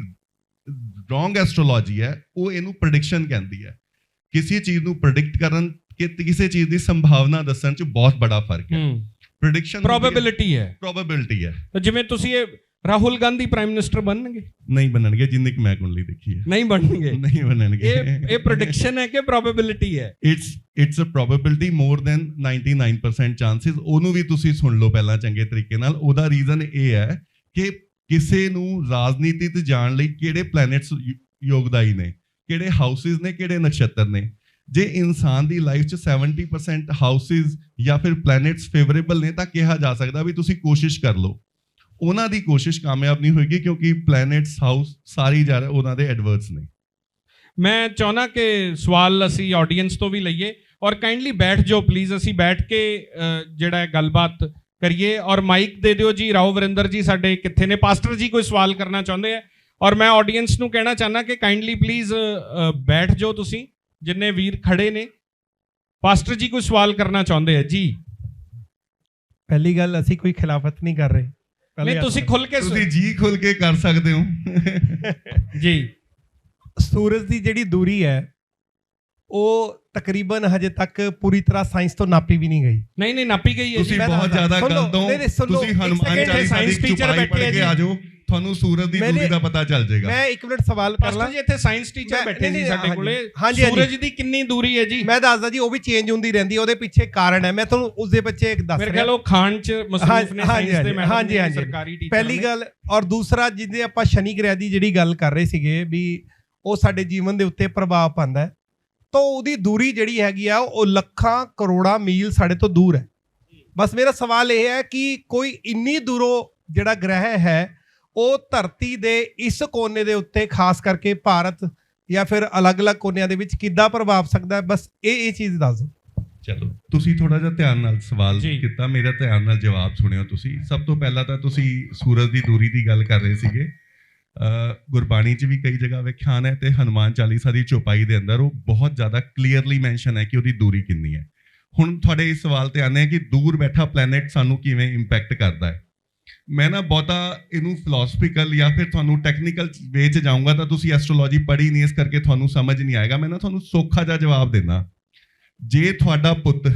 ਰੋਂਗ ਐਸਟ੍ਰੋਲੋਜੀ ਹੈ ਉਹ ਇਹਨੂੰ ਪ੍ਰੈਡਿਕਸ਼ਨ ਕਹਿੰਦੀ ਹੈ। ਕਿਸੇ ਚੀਜ਼ ਨੂੰ ਪ੍ਰੈਡਿਕਟ ਕਰਨ ਕਿ ਕਿਸੇ ਚੀਜ਼ ਦੀ ਸੰਭਾਵਨਾ ਦੱਸਣ 'ਚ ਬਹੁਤ ਬੜਾ ਫ਼ਰਕ ਹੈ। ਹੂੰ। ਪ੍ਰੈਡਿਕਸ਼ਨ ਪ੍ਰੋਬੇਬਿਲਿਟੀ ਹੈ। ਪ੍ਰੋਬੇਬਿਲਿਟੀ ਹੈ। ਤਾਂ ਜਿਵੇਂ ਤੁਸੀਂ ਇਹ ਰਾਹੁਲ ਗਾਂਧੀ ਪ੍ਰਾਈਮ ਮਿਨਿਸਟਰ ਬਣਨਗੇ ਨਹੀਂ ਬਣਨਗੇ ਜਿੰਨੀ ਕਿ ਮੈਂ ਕੁੰਡਲੀ ਦੇਖੀ ਹੈ ਨਹੀਂ ਬਣਨਗੇ ਨਹੀਂ ਬਣਨਗੇ ਇਹ ਇਹ ਪ੍ਰੈਡਿਕਸ਼ਨ ਹੈ ਕਿ ਪ੍ਰੋਬੇਬਿਲਿਟੀ ਹੈ it's it's a probability more than 99% chances ਉਹਨੂੰ ਵੀ ਤੁਸੀਂ ਸੁਣ ਲਓ ਪਹਿਲਾਂ ਚੰਗੇ ਤਰੀਕੇ ਨਾਲ ਉਹਦਾ ਰੀਜ਼ਨ ਇਹ ਹੈ ਕਿ ਕਿਸੇ ਨੂੰ ਰਾਜਨੀਤੀ ਤੇ ਜਾਣ ਲਈ ਕਿਹੜੇ ਪਲੈਨਟਸ ਯੋਗਦਾਈ ਨੇ ਕਿਹੜੇ ਹਾਊਸਸ ਨੇ ਕਿਹੜੇ ਨਕਸ਼ਤਰ ਨੇ ਜੇ ਇਨਸਾਨ ਦੀ ਲਾਈਫ 'ਚ 70% ਹਾਊਸਸ ਜਾਂ ਫਿਰ ਪਲੈਨਟਸ ਫੇਵਰੇਬਲ ਨੇ ਤਾਂ ਕਿਹਾ ਜਾ ਸਕਦਾ ਵੀ ਤੁਸੀਂ ਕੋਸ਼ਿਸ਼ ਕਰ ਲਓ ਉਹਨਾਂ ਦੀ ਕੋਸ਼ਿਸ਼ ਕਾਮਯਾਬ ਨਹੀਂ ਹੋਏਗੀ ਕਿਉਂਕਿ ਪਲੈਨਟਸ ਹਾਊਸ ਸਾਰੀ ਜਾ ਉਹਨਾਂ ਦੇ ਐਡਵਰਸ ਨੇ। ਮੈਂ ਚਾਹਨਾ ਕਿ ਸਵਾਲ ਅਸੀਂ ਆਡੀਅנס ਤੋਂ ਵੀ ਲਈਏ ਔਰ ਕਾਈਂਡਲੀ ਬੈਠ ਜਾਓ ਪਲੀਜ਼ ਅਸੀਂ ਬੈਠ ਕੇ ਜਿਹੜਾ ਹੈ ਗੱਲਬਾਤ ਕਰੀਏ। ਔਰ ਮਾਈਕ ਦੇ ਦਿਓ ਜੀ ਰਾਓ ਵਰਿੰਦਰ ਜੀ ਸਾਡੇ ਕਿੱਥੇ ਨੇ? ਪਾਸਟਰ ਜੀ ਕੋਈ ਸਵਾਲ ਕਰਨਾ ਚਾਹੁੰਦੇ ਆ? ਔਰ ਮੈਂ ਆਡੀਅנס ਨੂੰ ਕਹਿਣਾ ਚਾਹਨਾ ਕਿ ਕਾਈਂਡਲੀ ਪਲੀਜ਼ ਬੈਠ ਜਾਓ ਤੁਸੀਂ ਜਿੰਨੇ ਵੀਰ ਖੜੇ ਨੇ। ਪਾਸਟਰ ਜੀ ਕੋਈ ਸਵਾਲ ਕਰਨਾ ਚਾਹੁੰਦੇ ਆ? ਜੀ। ਪਹਿਲੀ ਗੱਲ ਅਸੀਂ ਕੋਈ ਖਿਲਾਫਤ ਨਹੀਂ ਕਰ ਰਹੇ। ਨਹੀਂ ਤੁਸੀਂ ਖੁੱਲ ਕੇ ਤੁਸੀਂ ਜੀ ਖੁੱਲ ਕੇ ਕਰ ਸਕਦੇ ਹੋ। ਜੀ। ਸੂਰਜ ਦੀ ਜਿਹੜੀ ਦੂਰੀ ਹੈ ਉਹ ਤਕਰੀਬਨ ਹਜੇ ਤੱਕ ਪੂਰੀ ਤਰ੍ਹਾਂ ਸਾਇੰਸ ਤੋਂ ਨਾਪੀ ਵੀ ਨਹੀਂ ਗਈ। ਨਹੀਂ ਨਹੀਂ ਨਾਪੀ ਗਈ ਹੈ ਜੀ। ਤੁਸੀਂ ਬਹੁਤ। ਜ਼ਿਆਦਾ ਸੁਣ ਲਓ, ਗੱਲ ਤੋਂ ਨਹੀਂ, ਨਹੀਂ, ਸੁਣ ਲਓ, ਤੁਸੀਂ ਹਨੂਮਾਨ ਚਾਲੀਸਾ ਦੀ ਚੁਪਾਈ ਆ ਕੇ ਜੀ। ਤੁਹਾਨੂੰ ਸੂਰਜ ਦੀ ਦੂਰੀ ਦਾ ਪਤਾ ਚੱਲ ਜਾਏਗਾ। ਮੈਂ ਇੱਕ ਮਿੰਟ ਸਵਾਲ ਕਰ ਲਾਂ ਜੀ ਇੱਥੇ ਸਾਇੰਸ ਟੀਚਰ ਬੈਠੇ ਸੀ ਸਾਡੇ ਕੋਲੇ। ਹਾਂਜੀ, ਹਾਂਜੀ। ਸੂਰਜ ਦੀ ਕਿੰਨੀ ਦੂਰੀ ਹੈ ਜੀ? ਮੈਂ ਦੱਸਦਾ ਜੀ ਉਹ ਵੀ ਚੇਂਜ ਹੁੰਦੀ ਰਹਿੰਦੀ ਹੈ ਉਹਦੇ ਪਿੱਛੇ ਕਾਰਨ ਹੈ। ਮੈਂ ਤੁਹਾਨੂੰ ਉਸ ਦੇ ਪਿੱਛੇ ਇੱਕ ਦੱਸ ਮੇਰੇ ਰਿਹਾ। ਖਿਆਲ ਉਹ ਖਾਨ ਚ ਮਸਰੂਫ ਨੇ ਸਾਇੰਸ ਦੇ ਮੈਡਮ ਹਾਂਜੀ, ਹਾਂਜੀ। ਸਰਕਾਰੀ ਟੀਚਰ ਪਹਿਲੀ ਗੱਲ ਔਰ ਦੂਸਰਾ ਜਿਹਦੇ ਆਪਾਂ ਸ਼ਨੀ ਗ੍ਰਹਿ ਦੀ ਜਿਹੜੀ ਗੱਲ ਕਰ ਰਹੇ ਸੀਗੇ ਵੀ ਉਹ ਸਾਡੇ ਜੀਵਨ ਦੇ ਉੱਤੇ ਪ੍ਰਭਾਵ ਪਾਉਂਦਾ ਹੈ ਤਾਂ ਉਹਦੀ ਦੂਰੀ ਜਿਹੜੀ ਹੈਗੀ ਆ ਉਹ ਲੱਖਾਂ ਕਰੋੜਾਂ ਮੀਲ ਸਾਡੇ ਤੋਂ ਦੂਰ ਹੈ। ਬਸ ਮੇਰਾ ਸਵਾਲ ਇਹ ਹੈ ਕਿ ਕੋਈ ਇੰਨੀ ਦੂਰੋਂ ਜਿਹੜਾ ਗ੍ਰਹਿ ਹੈ ਉਹ ਧਰਤੀ ਦੇ ਇਸ ਕੋਨੇ ਦੇ ਉੱਤੇ ਖਾਸ ਕਰਕੇ ਭਾਰਤ ਜਾਂ ਫਿਰ ਅਲੱਗ-ਅਲੱਗ ਕੋਨਿਆਂ ਦੇ ਵਿੱਚ ਕਿੱਦਾਂ ਪ੍ਰਭਾਵ ਸਕਦਾ ਹੈ ਬਸ ਇਹ ਇਹ ਚੀਜ਼ ਦੱਸ ਦਿਓ। ਚਲੋ ਤੁਸੀਂ ਥੋੜਾ ਜਿਹਾ ਧਿਆਨ ਨਾਲ ਸਵਾਲ। ਕੀਤਾ ਮੇਰਾ ਧਿਆਨ ਨਾਲ ਜਵਾਬ ਸੁਣਿਓ ਤੁਸੀਂ। ਸਭ ਤੋਂ ਪਹਿਲਾਂ ਤਾਂ ਤੁਸੀਂ ਸੂਰਜ ਦੀ ਦੂਰੀ ਦੀ ਗੱਲ ਕਰ ਰਹੇ ਸੀਗੇ। ਅ ਗੁਰਬਾਣੀ 'ਚ ਵੀ ਕਈ ਜਗ੍ਹਾ ਵਿਖਿਆਨ ਹੈ ਤੇ ਹਨੂਮਾਨ ਚਾਲੀਸਾ ਦੀ ਚੌਪਾਈ ਦੇ ਅੰਦਰ ਉਹ ਬਹੁਤ ਜ਼ਿਆਦਾ ਕਲੀਅਰਲੀ ਮੈਂਸ਼ਨ ਹੈ ਕਿ ਉਹਦੀ ਦੂਰੀ ਕਿੰਨੀ ਹੈ। ਹੁਣ ਤੁਹਾਡੇ ਇਸ ਸਵਾਲ ਤੇ ਆਨੇ ਆ ਕਿ ਦੂਰ ਬੈਠਾ ਪਲੈਨਟ ਸਾਨੂੰ ਕਿਵੇਂ ਇੰਪੈਕਟ ਕਰਦਾ ਹੈ। ਮੈਂ ਨਾ ਬਹੁਤਾ ਇਹਨੂੰ ਫਿਲਾਸਫੀਕਲ ਜਾਂ ਫਿਰ ਤੁਹਾਨੂੰ ਟੈਕਨੀਕਲ ਵੇ 'ਚ ਜਾਊਂਗਾ ਤਾਂ ਤੁਸੀਂ ਐਸਟ੍ਰੋਲੋਜੀ ਪੜ੍ਹੀ ਨਹੀਂ ਇਸ ਕਰਕੇ ਤੁਹਾਨੂੰ ਸਮਝ ਨਹੀਂ ਆਏਗਾ। ਮੈਂ ਨਾ ਤੁਹਾਨੂੰ ਸੌਖਾ ਜਿਹਾ ਜਵਾਬ ਦਿੰਦਾ। ਜੇ ਤੁਹਾਡਾ ਪੁੱਤ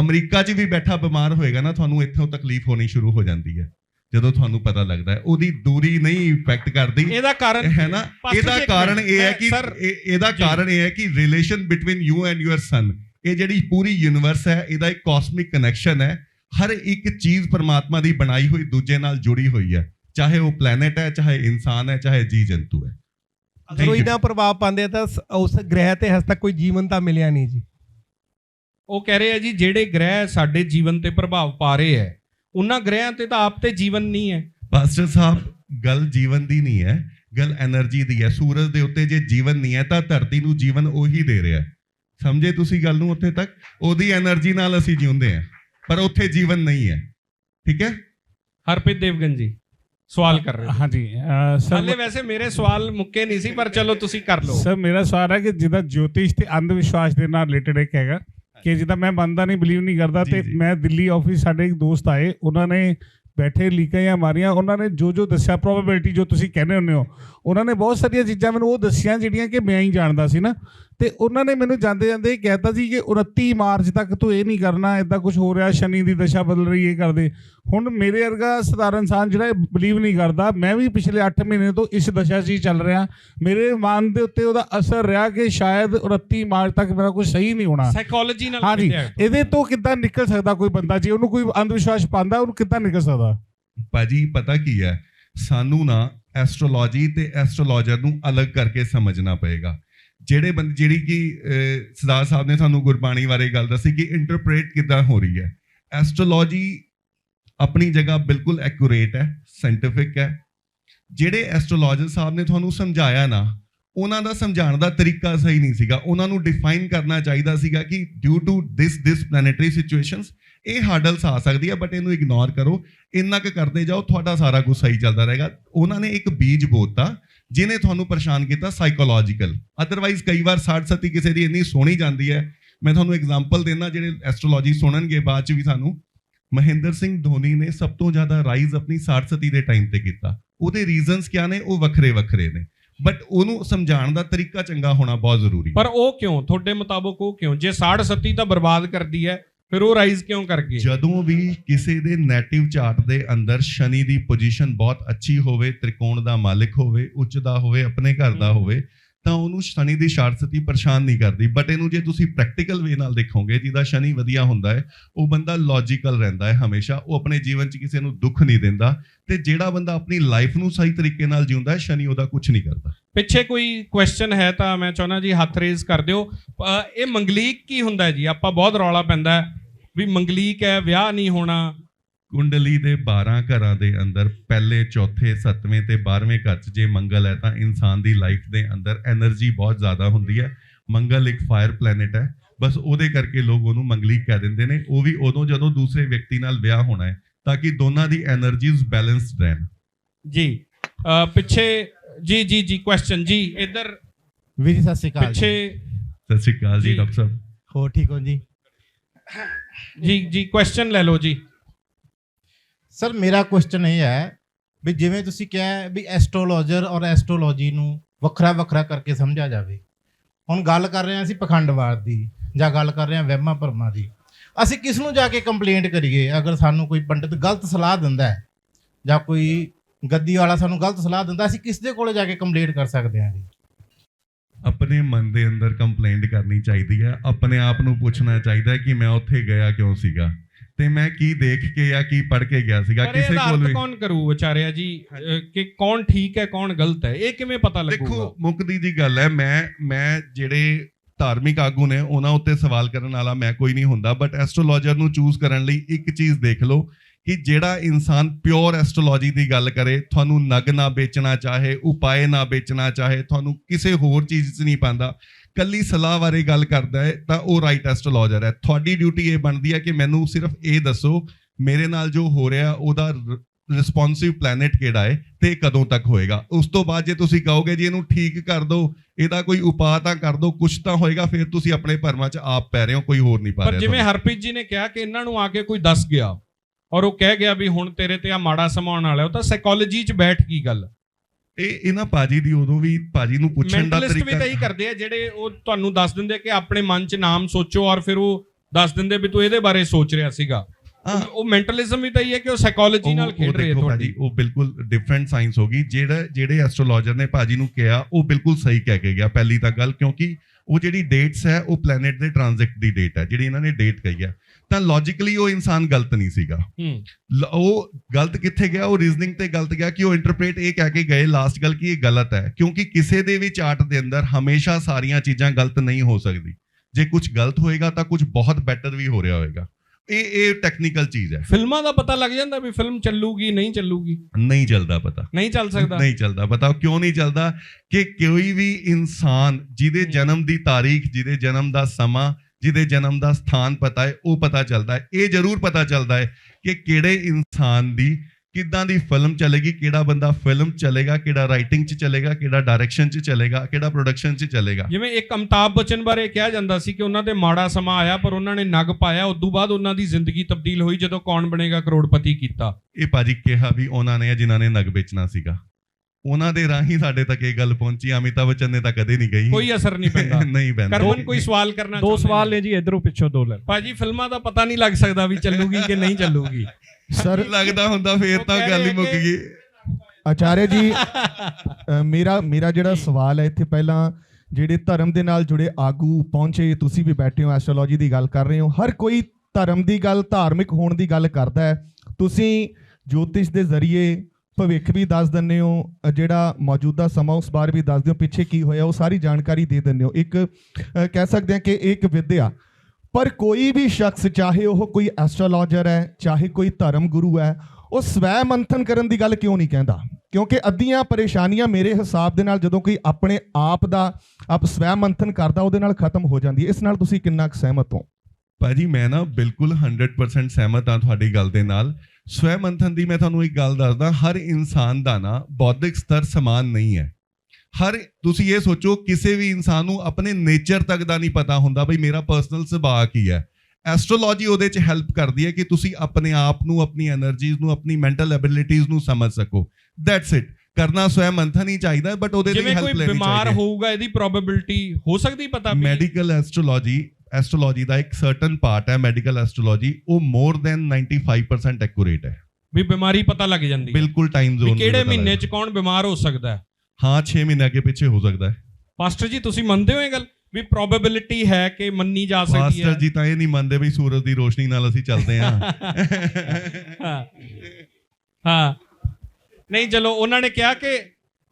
ਅਮਰੀਕਾ 'ਚ ਵੀ ਬੈਠਾ ਬਿਮਾਰ ਹੋਏਗਾ ਨਾ ਤੁਹਾਨੂੰ ਇੱਥੋਂ ਤਕਲੀਫ ਹੋਣੀ ਸ਼ੁਰੂ ਹੋ ਜਾਂਦੀ ਹੈ ਜਦੋਂ ਤੁਹਾਨੂੰ ਪਤਾ ਲੱਗਦਾ ਹੈ। ਉਹਦੀ ਦੂਰੀ ਨਹੀਂ ਇੰਪੈਕਟ ਕਰਦੀ। ਇਹਦਾ ਕਾਰਨ ਹੈ ਨਾ? ਇਹਦਾ ਕਾਰਨ ਇਹ ਹੈ ਕਿ ਇਹਦਾ। ਕਾਰਨ ਇਹ ਹੈ ਕਿ relation between you and your son ਇਹ ਜਿਹੜੀ ਪੂਰੀ ਯੂਨੀਵਰਸ ਹੈ ਇਹਦਾ ਇੱਕ ਕਾਸਮਿਕ ਕਨੈਕਸ਼ਨ ਹੈ। ਹਰ ਇੱਕ ਚੀਜ਼ ਪਰਮਾਤਮਾ ਦੀ ਬਣਾਈ ਹੋਈ ਦੂਜੇ ਨਾਲ ਜੁੜੀ ਹੋਈ ਹੈ। ਚਾਹੇ ਉਹ ਪਲੈਨਟ ਹੈ ਚਾਹੇ ਇਨਸਾਨ ਹੈ ਚਾਹੇ ਜੀ ਜੰਤੂ ਹੈ। ਅਗਰ ਉਹ ਇਹਦਾ ਪ੍ਰਭਾਵ ਪਾਉਂਦੇ ਤਾਂ ਉਸ ਗ੍ਰਹਿ ਤੇ ਹਸਤ ਤੱਕ ਕੋਈ ਜੀਵਨ ਤਾਂ ਮਿਲਿਆ ਨਹੀਂ ਜੀ। ਉਹ ਕਹਿ ਰਹੇ ਆ ਜੀ ਜਿਹੜੇ ਗ੍ਰਹਿ ਸਾਡੇ ਜੀਵਨ ਤੇ ਪ੍ਰਭਾਵ ਪਾ ਰਹੇ ਹੈ ਉਹਨਾਂ ਗ੍ਰਹਿਆਂ ਤੇ ਤਾਂ ਆਪ ਤੇ ਜੀਵਨ ਨਹੀਂ ਹੈ। ਪਾਸਟਰ ਸਾਹਿਬ ਗੱਲ ਜੀਵਨ ਦੀ ਨਹੀਂ ਹੈ ਗੱਲ એનર્ਜੀ ਦੀ ਹੈ। ਸੂਰਜ ਦੇ ਉੱਤੇ ਜੇ ਜੀਵਨ ਨਹੀਂ ਹੈ ਤਾਂ ਧਰਤੀ ਨੂੰ ਜੀਵਨ ਉਹੀ ਦੇ ਰਿਹਾ ਸਮਝੇ ਤੁਸੀਂ ਗੱਲ ਨੂੰ ਉੱਥੇ ਤੱਕ? ਉਹਦੀ એનર્ਜੀ ਨਾਲ ਅਸੀਂ ਜਿਉਂਦੇ ਆ ਪਰ ਉੱਥੇ ਜੀਵਨ ਨਹੀਂ ਹੈ। ਠੀਕ ਹੈ? ਹਰਪ੍ਰੀਤ ਦੇਵਗਨ ਜੀ ਸਵਾਲ ਕਰ ਰਹੇ ਹੋ। ਹਾਂਜੀ ਸਰ ਹਾਲੇ ਵੈਸੇ ਮੇਰੇ ਸਵਾਲ ਮੁੱਕੇ ਨਹੀਂ ਸੀ ਪਰ ਚਲੋ ਤੁਸੀਂ ਕਰ ਲਓ। ਸਰ ਮੇਰਾ ਸਵਾਲ ਹੈ ਕਿ ਜਿੱਦਾਂ ਜੋਤਿਸ਼ ਤੇ ਅੰਧ ਵਿਸ਼ਵਾਸ ਦੇ ਨਾਲ ਰਿਲੇਟਡ ਇੱਕ ਹੈਗਾ ਕਿ ਜਿੱਦਾਂ ਮੈਂ ਮੰਨਦਾ ਨਹੀਂ ਬਲੀਵ ਨਹੀਂ ਕਰਦਾ ਤੇ। ਮੈਂ ਦਿੱਲੀ ਆਫਿਸ ਸਾਡੇ ਇੱਕ ਦੋਸਤ ਆਏ ਉਹਨਾਂ ਨੇ ਬੈਠੇ ਲੀਕਾਂ ਜਾਂ ਮਾਰੀਆਂ ਉਹਨਾਂ ਨੇ ਜੋ ਜੋ ਦੱਸਿਆ ਪ੍ਰੋਬੇਬਿਲਿਟੀ ਜੋ ਤੁਸੀਂ ਕਹਿੰਦੇ ਹੁੰਦੇ ਹੋ ਉਹਨਾਂ ਨੇ ਬਹੁਤ ਸਾਰੀਆਂ ਚੀਜ਼ਾਂ ਮੈਨੂੰ ਉਹ ਦੱਸੀਆਂ ਜਿਹੜੀਆਂ ਕਿ ਮੈਂ ਹੀ ਜਾਣਦਾ ਸੀ ਨਾ। ਤੇ ਉਹਨਾਂ ਨੇ ਮੈਨੂੰ ਜਾਂਦੇ ਜਾਂਦੇ ਇਹ ਕਹਿਤਾ ਸੀ ਕਿ 29 ਮਾਰਚ ਤੱਕ ਤੂੰ ਇਹ ਨਹੀਂ ਕਰਨਾ ਇਦਾਂ ਕੁਝ ਹੋ ਰਿਹਾ ਸ਼ਨੀ ਦੀ ਦਸ਼ਾ ਬਦਲ ਰਹੀ ਹੈ ਕਰਦੇ। ਹੁਣ ਮੇਰੇ ਵਰਗਾ ਸਧਾਰਨ ਇਨਸਾਨ ਜਿਹੜਾ ਬਲੀਵ ਨਹੀਂ ਕਰਦਾ ਮੈਂ ਵੀ ਪਿਛਲੇ 8 ਮਹੀਨੇ ਤੋਂ ਇਸ ਦਸ਼ਾ 'ਚ ਹੀ ਚੱਲ ਰਿਹਾ। ਮੇਰੇ ਮਨ ਦੇ ਉੱਤੇ ਉਹਦਾ ਅਸਰ ਰਿਹਾ ਕਿ ਸ਼ਾਇਦ 29 ਮਾਰਚ ਤੱਕ ਮੇਰਾ ਕੁਝ ਸਹੀ ਨਹੀਂ ਹੋਣਾ। ਸਾਈਕੋਲੋਜੀ ਨਾਲ ਹਾਂਜੀ। ਇਹਦੇ ਤੋਂ ਕਿੱਦਾਂ ਨਿਕਲ ਸਕਦਾ ਕੋਈ ਬੰਦਾ? ਜੇ ਉਹਨੂੰ ਕੋਈ ਅੰਧ ਵਿਸ਼ਵਾਸ ਪਾਉਂਦਾ ਉਹਨੂੰ ਕਿੱਦਾਂ ਨਿਕਲ ਸਕਦਾ? ਭਾਜੀ ਪਤਾ ਕੀ ਹੈ? ਸਾਨੂੰ ਨਾ ਐਸਟ੍ਰੋਲੋਜੀ ਤੇ ਐਸਟ੍ਰੋਲੋਜਰ ਨੂੰ ਅਲੱਗ ਕਰਕੇ ਸਮਝਣਾ ਪਏਗਾ। ਜਿਹੜੇ ਬੰਦੇ ਜਿਹੜੀ ਕਿ ਸਰਦਾਰ ਸਾਹਿਬ ਨੇ ਤੁਹਾਨੂੰ ਗੁਰਬਾਣੀ ਬਾਰੇ ਗੱਲ ਦੱਸੀ ਕਿ ਇੰਟਰਪ੍ਰੀਟ ਕਿੱਦਾਂ ਹੋ ਰਹੀ ਹੈ। ਐਸਟ੍ਰੋਲੋਜੀ ਆਪਣੀ ਜਗ੍ਹਾ ਬਿਲਕੁਲ ਐਕੂਰੇਟ ਹੈ ਸਾਇੰਟਿਫਿਕ ਹੈ। ਜਿਹੜੇ ਐਸਟ੍ਰੋਲੋਜਰ ਸਾਹਿਬ ਨੇ ਤੁਹਾਨੂੰ ਸਮਝਾਇਆ ਨਾ, ਉਹਨਾਂ ਦਾ ਸਮਝਾਉਣ ਦਾ ਤਰੀਕਾ ਸਹੀ ਨਹੀਂ ਸੀਗਾ। ਉਹਨਾਂ ਨੂੰ ਡਿਫਾਈਨ ਕਰਨਾ ਚਾਹੀਦਾ ਸੀਗਾ ਕਿ due to this this planetary situations ਇਹ ਹਾਰਡਲਸ ਆ ਸਕਦੀ ਹੈ ਬਟ ਇਹਨੂੰ ਇਗਨੋਰ ਕਰੋ। ਇੰਨਾ ਕੁ ਕਰਦੇ ਜਾਓ, ਤੁਹਾਡਾ ਸਾਰਾ ਕੁਝ ਸਹੀ ਚੱਲਦਾ ਰਹੇਗਾ। ਉਹਨਾਂ ਨੇ ਇੱਕ ਬੀਜ ਬੋਤਾ, ਜਿਹਨੇ ਤੁਹਾਨੂੰ ਪਰੇਸ਼ਾਨ ਕੀਤਾ ਸਾਈਕੋਲੋਜੀਕਲ ਅਦਰਵਾਈਜ਼ ਕਈ ਵਾਰ ਸਾੜ ਸਤੀ ਕਿਸੇ ਦੀ ਇੰਨੀ ਸੋਹਣੀ ਜਾਂਦੀ ਹੈ। ਮੈਂ ਤੁਹਾਨੂੰ ਐਗਜ਼ਾਮਪਲ ਦੇਣਾ ਜਿਹੜੇ ਐਸਟ੍ਰੋਲੋਜੀ ਸੁਣਨਗੇ ਬਾਅਦ ਚ ਵੀ ਸਾਨੂੰ। ਮਹਿੰਦਰ ਸਿੰਘ ਧੋਨੀ ਨੇ ਸਭ ਤੋਂ ਜ਼ਿਆਦਾ ਰਾਈਜ਼ ਆਪਣੀ ਸਾੜ ਸਤੀ ਦੇ ਟਾਈਮ ਤੇ ਕੀਤਾ। ਉਹਦੇ ਰੀਜ਼ਨਸ ਕਿਆ ਨੇ? ਉਹ ਵੱਖਰੇ ਵੱਖਰੇ ਨੇ। ਬਟ ਉਹਨੂੰ ਸਮਝਾਉਣ ਦਾ ਤਰੀਕਾ ਚੰਗਾ ਹੋਣਾ ਬਹੁਤ ਜ਼ਰੂਰੀ ਪਰ ਉਹ ਕਿਉਂ? ਤੁਹਾਡੇ ਮੁਤਾਬਕ ਉਹ ਕਿਉਂ? ਜੇ 67 ਤਾਂ ਬਰਬਾਦ ਕਰਦੀ ਹੈ ਫਿਰ ਉਹ ਰਾਈਜ਼ ਕਿਉਂ ਕਰ ਗਈ ਜਦੋਂ ਵੀ ਕਿਸੇ ਦੇ ਨੈਟਿਵ ਚਾਰਟ ਦੇ ਅੰਦਰ ਸ਼ਨੀ ਦੀ ਪੋਜੀਸ਼ਨ ਬਹੁਤ ਅੱਛੀ ਹੋਵੇ ਤ੍ਰਿਕੋਣ ਦਾ ਮਾਲਕ ਹੋਵੇ ਉੱਚ ਦਾ ਹੋਵੇ ਆਪਣੇ ਘਰ ਦਾ। ਹੋਵੇ ਤਾਂ ਉਹਨੂੰ ਸ਼ਨੀ ਦੀ ਸ਼ਾਰਸਤੀ ਪਰੇਸ਼ਾਨ ਨਹੀਂ ਕਰਦੀ। ਬਟ ਇਹਨੂੰ ਜੇ ਤੁਸੀਂ ਪ੍ਰੈਕਟੀਕਲ ਵੇ ਨਾਲ ਦੇਖੋਗੇ ਜਿਹਦਾ ਸ਼ਨੀ ਵਧੀਆ ਹੁੰਦਾ ਹੈ ਉਹ ਬੰਦਾ ਲੌਜੀਕਲ ਰਹਿੰਦਾ ਹੈ ਹਮੇਸ਼ਾ। ਉਹ ਆਪਣੇ ਜੀਵਨ 'ਚ ਕਿਸੇ ਨੂੰ ਦੁੱਖ ਨਹੀਂ ਦਿੰਦਾ ਤੇ ਜਿਹੜਾ ਬੰਦਾ ਆਪਣੀ ਲਾਈਫ ਨੂੰ ਸਹੀ ਤਰੀਕੇ ਨਾਲ ਜਿਉਂਦਾ ਹੈ ਸ਼ਨੀ ਉਹਦਾ ਕੁਝ ਨਹੀਂ ਕਰਦਾ। ਪਿੱਛੇ ਕੋਈ ਕੁਐਸਚਨ ਹੈ ਤਾਂ ਮੈਂ ਚਾਹੁੰਦਾ ਜੀ ਹੱਥ ਰੇਜ਼ ਕਰ ਦਿਓ। ਇਹ ਮੰਗਲੀਕ ਕੀ ਹੁੰਦਾ ਜੀ? ਆਪਾਂ ਬਹੁਤ ਰੌਲਾ ਪੈਂਦਾ ਹੈ। ਵੀ ਮੰਗਲੀਕ ਹੈ ਵਿਆਹ ਨਹੀਂ ਹੋਣਾ। ਕੁੰਡਲੀ ਦੇ 12 ਘਰਾਂ ਦੇ ਅੰਦਰ ਪਹਿਲੇ ਚੌਥੇ ਸੱਤਵੇਂ ਤੇ 12ਵੇਂ ਘਰ 'ਚ ਜੇ ਮੰਗਲ ਹੈ ਤਾਂ ਇਨਸਾਨ ਦੀ ਲਾਈਫ ਦੇ ਅੰਦਰ એનર્ਜੀ ਬਹੁਤ ਜ਼ਿਆਦਾ ਹੁੰਦੀ ਹੈ। ਮੰਗਲ ਇੱਕ ਫਾਇਰ ਪਲੈਨਟ ਹੈ। ਬਸ ਉਹਦੇ ਕਰਕੇ ਲੋਕ ਉਹਨੂੰ ਮੰਗਲੀਕ ਕਹਿ ਦਿੰਦੇ ਨੇ। ਉਹ ਵੀ ਉਦੋਂ ਜਦੋਂ ਦੂਸਰੇ ਵਿਅਕਤੀ ਨਾਲ ਵਿਆਹ ਹੋਣਾ ਹੈ ਤਾਂ ਕਿ ਦੋਨਾਂ ਦੀ એનર્ਜੀਜ਼ ਬੈਲੈਂਸਡ ਰਹਿਣ। ਜੀ ਪਿੱਛੇ ਜੀ ਜੀ ਜੀ ਕੁਐਸਚਨ ਜੀ ਇੱਧਰ। ਵੀਰ ਸਤਿ ਸ਼੍ਰੀ ਅਕਾਲ ਪਿੱਛੇ ਸਤਿ ਸ਼੍ਰੀ ਅਕਾਲ ਜੀ ਡਾਕਟਰ ਸਾਹਿਬ। ਹੋਰ ਠੀਕ ਹੋ ਜੀ? ਜੀ ਜੀ ਕੁਐਸਚਨ ਲੈ ਲਓ ਜੀ। ਸਰ ਮੇਰਾ ਕੁਐਸਚਨ ਇਹ ਹੈ ਵੀ ਜਿਵੇਂ ਤੁਸੀਂ ਕਿਹਾ ਵੀ ਐਸਟ੍ਰੋਲੋਜਰ ਔਰ ਐਸਟ੍ਰੋਲੋਜੀ ਨੂੰ ਵੱਖਰਾ ਵੱਖਰਾ ਕਰਕੇ ਸਮਝਿਆ ਜਾਵੇ। ਹੁਣ ਗੱਲ ਕਰ ਰਹੇ ਹਾਂ ਅਸੀਂ ਪਖੰਡਵਾਦ ਦੀ ਜਾਂ ਗੱਲ ਕਰ ਰਹੇ ਹਾਂ ਵਹਿਮਾਂ ਭਰਮਾਂ ਦੀ। ਅਸੀਂ ਕਿਸ ਨੂੰ ਜਾ ਕੇ ਕੰਪਲੇਂਟ ਕਰੀਏ? ਅਗਰ ਸਾਨੂੰ ਕੋਈ ਪੰਡਿਤ ਗਲਤ ਸਲਾਹ ਦਿੰਦਾ ਹੈ ਜਾਂ ਕੋਈ ਗੱਦੀ ਵਾਲਾ ਸਾਨੂੰ ਗਲਤ ਸਲਾਹ ਦਿੰਦਾ, ਅਸੀਂ ਕਿਸ ਦੇ ਕੋਲੇ ਜਾ ਕੇ ਕੰਪਲੇਂਟ ਕਰ ਸਕਦੇ ਹਾਂ ਜੀ? ਆਪਣੇ ਮਨ ਦੇ ਅੰਦਰ ਕੰਪਲੇਂਟ ਕਰਨੀ ਚਾਹੀਦੀ ਹੈ। ਆਪਣੇ ਆਪ ਨੂੰ ਪੁੱਛਣਾ ਚਾਹੀਦਾ ਹੈ ਕਿ ਮੈਂ ਉੱਥੇ ਗਿਆ ਕਿਉਂ ਸੀਗਾ। ਤੇ ਮੈਂ ਕੀ ਦੇਖ ਕੇ ਜਾਂ ਕੀ ਪੜ੍ਹ ਕੇ ਗਿਆ ਸੀਗਾ ਕਿਸੇ ਕੋਲ ਵੀ ਕੌਣ ਕਰੂ ਵਿਚਾਰਿਆ ਜੀ? ਕਿ ਕੌਣ ਠੀਕ ਹੈ ਕੌਣ ਗਲਤ ਹੈ? ਇਹ ਕਿਵੇਂ ਪਤਾ ਲੱਗੂਗਾ? ਦੇਖੋ ਮੁੱਕਦੀ ਦੀ ਗੱਲ ਹੈ ਮੈਂ ਮੈਂ ਜਿਹੜੇ ਧਾਰਮਿਕ ਆਗੂ ਨੇ ਉਹਨਾਂ ਉੱਤੇ ਸਵਾਲ ਕਰਨ ਵਾਲਾ ਮੈਂ ਕੋਈ ਨਹੀਂ ਹੁੰਦਾ ਬਟ ਐਸਟ੍ਰੋਲੋਜਰ ਨੂੰ ਚੂਜ਼ ਕਰਨ ਲਈ ਇੱਕ ਚੀਜ਼ ਦੇਖ ਲਓ। ਕਿ ਜਿਹੜਾ ਇਨਸਾਨ ਪਿਓਰ ਐਸਟ੍ਰੋਲੋਜੀ ਦੀ ਗੱਲ ਕਰੇ ਤੁਹਾਨੂੰ ਨਗ ਨਾ ਵੇਚਣਾ ਚਾਹੇ ਉਪਾਏ ਨਾ ਵੇਚਣਾ ਚਾਹੇ ਤੁਹਾਨੂੰ ਕਿਸੇ ਹੋਰ ਚੀਜ਼ 'ਚ ਨਹੀਂ ਪਾਉਂਦਾ। ਕੱਲੀ ਸਲਾਹ ਬਾਰੇ ਗੱਲ ਕਰਦਾ ਹੈ ਤਾਂ ਉਹ ਰਾਈਟ ਐਸਟ੍ਰੋਲੋਜਰ ਹੈ। ਤੁਹਾਡੀ ਡਿਊਟੀ ਇਹ ਬਣਦੀ ਹੈ ਕਿ ਮੈਨੂੰ ਸਿਰਫ ਇਹ ਦੱਸੋ ਮੇਰੇ ਨਾਲ ਜੋ ਹੋ ਰਿਹਾ ਉਹਦਾ ਰਿਸਪੌਂਸਿਵ ਪਲੈਨਟ ਕਿਹੜਾ ਹੈ ਤੇ ਕਦੋਂ ਤੱਕ ਹੋਏਗਾ? ਉਸ ਤੋਂ ਬਾਅਦ ਜੇ ਤੁਸੀਂ ਕਹੋਗੇ ਜੀ ਇਹਨੂੰ ਠੀਕ ਕਰ ਦਿਓ ਇਹਦਾ ਕੋਈ ਉਪਾਅ ਤਾਂ ਕਰ ਦਿਓ ਕੁਝ ਤਾਂ ਹੋਏਗਾ ਫਿਰ ਤੁਸੀਂ ਆਪਣੇ ਭਰਮਾਂ 'ਚ ਆਪ ਪੈ ਰਹੇ ਹੋ ਕੋਈ ਹੋਰ ਨਹੀਂ ਪਾ ਪਰ ਰਿਹਾ ਜਿਵੇਂ ਤੁਹਾਨੂੰ। ਹਰਪ੍ਰੀਤ ਜੀ ਨੇ ਕਿਹਾ ਕਿ ਇਹਨਾਂ ਨੂੰ ਆ ਕੇ ਕੋਈ ਦੱਸ ਗਿਆ। ਔਰ ਉਹ ਕਹਿ ਗਿਆ ਵੀ ਹੁਣ ਤੇਰੇ ਤੇ ਆ ਮਾੜਾ ਸਮਾਂ ਆਉਣ ਵਾਲਾ ਉਹ ਤਾਂ ਸਾਈਕੋਲੋਜੀ 'ਚ ਬੈਠ ਗਈ ਗੱਲ। ਇਹ ਇਹਨਾਂ ਪਾਜੀ ਦੀ ਉਦੋਂ ਵੀ ਪਾਜੀ ਨੂੰ ਪੁੱਛਣ ਦਾ ਮੈਂਟਲਿਸਟ ਵੀ ਤਰੀਕਾ ਤਾਂ ਹੀ ਕਰਦੇ ਆ ਜਿਹੜੇ ਉਹ ਤੁਹਾਨੂੰ ਦੱਸ ਦਿੰਦੇ ਕਿ ਆਪਣੇ ਮਨ 'ਚ ਨਾਮ ਸੋਚੋ ਔਰ ਫਿਰ ਉਹ ਦੱਸ ਦਿੰਦੇ ਵੀ ਤੂੰ ਇਹਦੇ ਬਾਰੇ ਸੋਚ ਰਿਹਾ ਸੀਗਾ। ਉਹ ਮੈਂਟਲਿਜ਼ਮ ਵੀ ਤਾਂ ਹੀ ਹੈ ਕਿ ਉਹ ਸਾਈਕੋਲੋਜੀ ਨਾਲ ਖੇਡ ਰਹੇ ਤੁਹਾਡੀ। ਉਹ ਬਿਲਕੁਲ ਡਿਫਰੈਂਟ ਸਾਇੰਸ ਹੋ ਗਈ। ਜਿਹੜਾ ਜਿਹੜੇ ਐਸਟ੍ਰੋਲੋਜਰ ਨੇ ਭਾਜੀ ਨੂੰ ਕਿਹਾ ਉਹ ਬਿਲਕੁਲ ਸਹੀ ਕਹਿ ਕੇ ਗਿਆ ਪਹਿਲੀ ਤਾਂ ਗੱਲ ਕਿਉਂਕਿ ਉਹ ਜਿਹੜੀ ਡੇਟਸ ਹੈ ਉਹ ਪਲੈਨਟ ਦੇ ਟ੍ਰਾਂਜ਼ਿਟ ਦੀ ਡੇਟ ਹੈ ਜਿਹੜੀ ਇਹਨਾਂ ਨੇ ਡੇਟ ਕਹੀ ਹੈ। ਤਾਂ ਲੌਜੀਕਲੀ ਉਹ ਇਨਸਾਨ ਗਲਤ ਨਹੀਂ ਸੀਗਾ। ਉਹ ਗਲਤ ਕਿੱਥੇ ਗਿਆ? ਉਹ ਰੀਜ਼ਨਿੰਗ ਤੇ ਗਲਤ ਗਿਆ ਕਿ ਉਹ ਇੰਟਰਪ੍ਰੀਟ ਇਹ ਕਹਿ ਕੇ ਗਏ ਲਾਸਟ ਗੱਲ ਕਿ ਇਹ ਗਲਤ ਹੈ ਕਿਉਂਕਿ ਕਿਸੇ ਦੇ ਵੀ ਚਾਰਟ ਦੇ ਅੰਦਰ ਹਮੇਸ਼ਾ ਸਾਰੀਆਂ ਚੀਜ਼ਾਂ ਗਲਤ ਨਹੀਂ ਹੋ ਸਕਦੀ। ਜੇ ਕੁਝ ਗਲਤ ਹੋਏਗਾ ਤਾਂ ਕੁਝ ਬਹੁਤ ਬੈਟਰ ਵੀ ਹੋ ਰਿਹਾ ਹੋਏਗਾ। ਇਹ ਇਹ ਟੈਕਨੀਕਲ ਚੀਜ਼ ਹੈ। ਫਿਲਮਾਂ ਦਾ ਪਤਾ ਲੱਗ ਜਾਂਦਾ ਵੀ ਫਿਲਮ ਚੱਲੂਗੀ ਨਹੀਂ ਚੱਲੂਗੀ। ਨਹੀਂ ਚੱਲਦਾ ਪਤਾ। ਨਹੀਂ ਚੱਲ ਸਕਦਾ। ਨਹੀਂ ਚੱਲਦਾ ਪਤਾ। ਕਿਉਂ ਨਹੀਂ ਚੱਲਦਾ? ਕਿ ਕੋਈ ਵੀ ਇਨਸਾਨ ਜਿਹਦੇ ਜਨਮ ਦੀ ਤਾਰੀਖ ਜਿਹਦੇ ਜਨਮ ਦਾ ਸਮਾਂ ਜਿਹਦੇ ਜਨਮ ਦਾ ਸਥਾਨ ਪਤਾ ਹੈ ਉਹ ਪਤਾ ਚੱਲਦਾ ਹੈ। ਇਹ ਜ਼ਰੂਰ ਪਤਾ ਚੱਲਦਾ ਹੈ ਕਿ ਕਿਹੜੇ ਇਨਸਾਨ ਦੀ ਕਿੱਦਾਂ ਦੀ ਫਿਲਮ ਚੱਲੇਗੀ ਕਿਹੜਾ ਬੰਦਾ ਫਿਲਮ ਚੱਲੇਗਾ ਕਿਹੜਾ ਰਾਈਟਿੰਗ 'ਚ ਚੱਲੇਗਾ ਕਿਹੜਾ ਡਾਇਰੈਕਸ਼ਨ 'ਚ ਚੱਲੇਗਾ ਕਿਹੜਾ ਪ੍ਰੋਡਕਸ਼ਨ 'ਚ ਚੱਲੇਗਾ। ਜਿਵੇਂ ਇੱਕ ਅਮਤਾਬ ਬਚਨ ਬਾਰੇ ਕਿਹਾ ਜਾਂਦਾ ਸੀ ਕਿ ਉਹਨਾਂ ਤੇ ਮਾੜਾ ਸਮਾਂ ਆਇਆ ਪਰ ਉਹਨਾਂ ਨੇ ਨਗ ਪਾਇਆ ਉਸ ਤੋਂ ਬਾਅਦ ਉਹਨਾਂ ਦੀ ਜ਼ਿੰਦਗੀ ਤਬਦੀਲ ਹੋਈ ਜਦੋਂ ਕੌਣ ਬਣੇਗਾ ਕਰੋੜਪਤੀ ਕੀਤਾ। ਇਹ ਭਾਜੀ ਕਿਹਾ ਵੀ ਉਹਨਾਂ ਨੇ ਜਿਨ੍ਹਾਂ ਨੇ ਨਗ ਵੇਚਣਾ ਸੀਗਾ। ਉਹਨਾਂ ਦੇ ਰਾਹੀਂ ਸਾਡੇ ਤੱਕ ਇਹ ਗੱਲ ਪਹੁੰਚੀ ਅਮਿਤਾਭ ਬੱਚਨ ਨੇ ਤਾਂ ਕਦੇ ਨਹੀਂ ਕਹੀ। ਕੋਈ ਅਸਰ ਨਹੀਂ ਪੈਂਦਾ। ਨਹੀਂ ਪੈਂਦਾ। ਕਰਮਨ ਕੋਈ ਸਵਾਲ ਕਰਨਾ ਦੋ ਸਵਾਲ ਨੇ? ਜੀ ਇਧਰੋਂ ਪਿੱਛੋਂ ਦੋ ਲੈ ਭਾਜੀ ਫਿਲਮਾਂ ਦਾ ਪਤਾ ਨਹੀਂ ਲੱਗ ਸਕਦਾ ਵੀ ਚੱਲੂਗੀ ਕਿ ਨਹੀਂ ਚੱਲੂਗੀ। ਸਰ ਲੱਗਦਾ ਹੁੰਦਾ ਫੇਰ ਤਾਂ ਗੱਲ ਹੀ ਮੁੱਕ ਗਈ। ਆਚਾਰਿਆ ਜੀ ਮੇਰਾ ਮੇਰਾ ਜਿਹੜਾ ਸਵਾਲ ਹੈ ਇੱਥੇ ਪਹਿਲਾਂ ਜਿਹੜੇ ਧਰਮ ਦੇ ਨਾਲ ਜੁੜੇ ਆਗੂ ਪਹੁੰਚੇ ਤੁਸੀਂ ਵੀ ਬੈਠੇ ਹੋ ਐਸਟ੍ਰੋਲੋਜੀ ਦੀ ਗੱਲ ਕਰ ਰਹੇ ਹੋ। ਹਰ ਕੋਈ ਧਰਮ ਦੀ ਗੱਲ ਧਾਰਮਿਕ ਹੋਣ ਦੀ ਗੱਲ ਕਰਦਾ ਹੈ। ਤੁਸੀਂ ਜੋਤਿਸ਼ ਦੇ ਜ਼ਰੀਏ ਭਵਿੱਖ ਵੀ ਦੱਸ ਦਿੰਦੇ ਹੋ ਜਿਹੜਾ ਮੌਜੂਦਾ ਸਮਾਂ ਉਸ ਬਾਰੇ ਵੀ ਦੱਸ ਦਿਓ, ਪਿੱਛੇ ਕੀ ਹੋਇਆ, ਉਹ ਸਾਰੀ ਜਾਣਕਾਰੀ ਦੇ ਦਿੰਦੇ ਹੋ। ਇੱਕ ਕਹਿ ਸਕਦੇ ਹਾਂ ਕਿ ਇਹ ਇੱਕ ਵਿਦਿਆ, ਪਰ ਕੋਈ ਵੀ ਸ਼ਖਸ, ਚਾਹੇ ਉਹ ਕੋਈ ਐਸਟ੍ਰੋਲੋਜਰ ਹੈ, ਚਾਹੇ ਕੋਈ ਧਰਮ ਗੁਰੂ ਹੈ, ਉਹ ਸਵੈ ਮੰਥਨ ਕਰਨ ਦੀ ਗੱਲ ਕਿਉਂ ਨਹੀਂ ਕਹਿੰਦਾ? ਕਿਉਂਕਿ ਅੱਧੀਆਂ ਪਰੇਸ਼ਾਨੀਆਂ ਮੇਰੇ ਹਿਸਾਬ ਦੇ ਨਾਲ ਜਦੋਂ ਕੋਈ ਆਪਣੇ ਆਪ ਦਾ, ਆਪ ਸਵੈ ਮੰਥਨ ਕਰਦਾ, ਉਹਦੇ ਨਾਲ ਖਤਮ ਹੋ ਜਾਂਦੀ ਹੈ। ਇਸ ਨਾਲ ਤੁਸੀਂ ਕਿੰਨਾ ਕੁ ਸਹਿਮਤ ਹੋ? ਭਾਜੀ, ਮੈਂ ਨਾ ਬਿਲਕੁਲ 100% ਸਹਿਮਤ ਹਾਂ ਤੁਹਾਡੀ ਗੱਲ ਦੇ ਨਾਲ। ਸਵੈ ਮੰਥਨ ਦੀ ਮੈਂ ਤੁਹਾਨੂੰ ਇੱਕ ਗੱਲ ਦੱਸਦਾ, ਹਰ ਇਨਸਾਨ ਦਾ ਨਾ ਬੌਧਿਕ ਸਤਰ ਸਮਾਨ ਨਹੀਂ ਹੈ। ਹਰ, ਤੁਸੀਂ ਇਹ ਸੋਚੋ, ਕਿਸੇ ਵੀ ਇਨਸਾਨ ਨੂੰ ਆਪਣੇ ਨੇਚਰ ਤੱਕ ਦਾ ਨਹੀਂ ਪਤਾ ਹੁੰਦਾ ਬਈ ਮੇਰਾ ਪਰਸਨਲ ਸੁਭਾਅ ਕੀ ਹੈ। ਐਸਟ੍ਰੋਲੋਜੀ ਉਹਦੇ ਚ ਹੈਲਪ ਕਰਦੀ ਹੈ ਕਿ ਤੁਸੀਂ ਆਪਣੇ ਆਪ ਨੂੰ, ਆਪਣੀ એનર્ਜੀਜ਼ ਨੂੰ, ਆਪਣੀ ਮੈਂਟਲ ਐਬਿਲਿਟੀਜ਼ ਨੂੰ ਸਮਝ ਸਕੋ। ਦੈਟਸ ਇਟ ਕਰਨਾ ਸਵੈ ਮੰਥਨ ਹੀ ਚਾਹੀਦਾ but ਉਹਦੇ ਲਈ ਜਿਵੇਂ ਕੋਈ ਹੈਲਪ ਲੈਣੀ ਬਿਮਾਰ ਚਾਹੀਦੀ ਹੈ। ਹੋਊਗਾ ਇਹਦੀ ਪ੍ਰੋਬੇਬਿਲਿਟੀ ਹੋ ਸਕਦੀ ਪਤਾ ਵੀ? ਮੈਡੀਕਲ ਐਸਟ੍ਰੋਲੋਜੀ ਐਸਟ੍ਰੋਲੋਜੀ ਦਾ ਇੱਕ ਸਰਟਨ ਪਾਰਟ ਹੈ ਮੈਡੀਕਲ ਐਸਟ੍ਰੋਲੋਜੀ ਉਹ ਮੋਰ ਦੈਨ 95% ਐਕੂਰੇਟ ਹੈ। ਵੀ ਬਿਮਾਰੀ ਪਤਾ ਲੱਗ ਜਾਂਦੀ ਹੈ। ਬਿਲਕੁਲ ਟਾਈਮ ਵੀ ਜ਼ੋਨ ਕਿਹੜੇ ਮਹੀਨੇ 'ਚ ਕੌਣ ਬਿਮਾਰ ਹੋ ਸਕਦਾ ਹੈ? ਹਾਂ 6 ਮਹੀਨੇ ਅੱਗੇ ਪਿੱਛੇ ਹੋ ਸਕਦਾ ਹੈ। ਪਾਸਟਰ ਜੀ ਤੁਸੀਂ ਮੰਨਦੇ ਹੋ ਇਹ ਗੱਲ? ਵੀ ਪ੍ਰੋਬੇਬਿਲਿਟੀ ਹੈ ਕਿ ਮੰਨੀ ਜਾ ਸਕਦੀ ਹੈ? ਮਾਸਟਰ ਜੀ ਤਾਂ ਇਹ ਨਹੀਂ ਮੰਨਦੇ ਵੀ ਸੂਰਜ ਦੀ ਰੋਸ਼ਨੀ ਨਾਲ ਅਸੀਂ ਚੱਲਦੇ ਹਾਂ। ਹਾਂ। ਹਾਂ। ਨਹੀਂ ਚਲੋ ਉਹਨਾਂ ਨੇ ਕਿਹਾ ਕਿ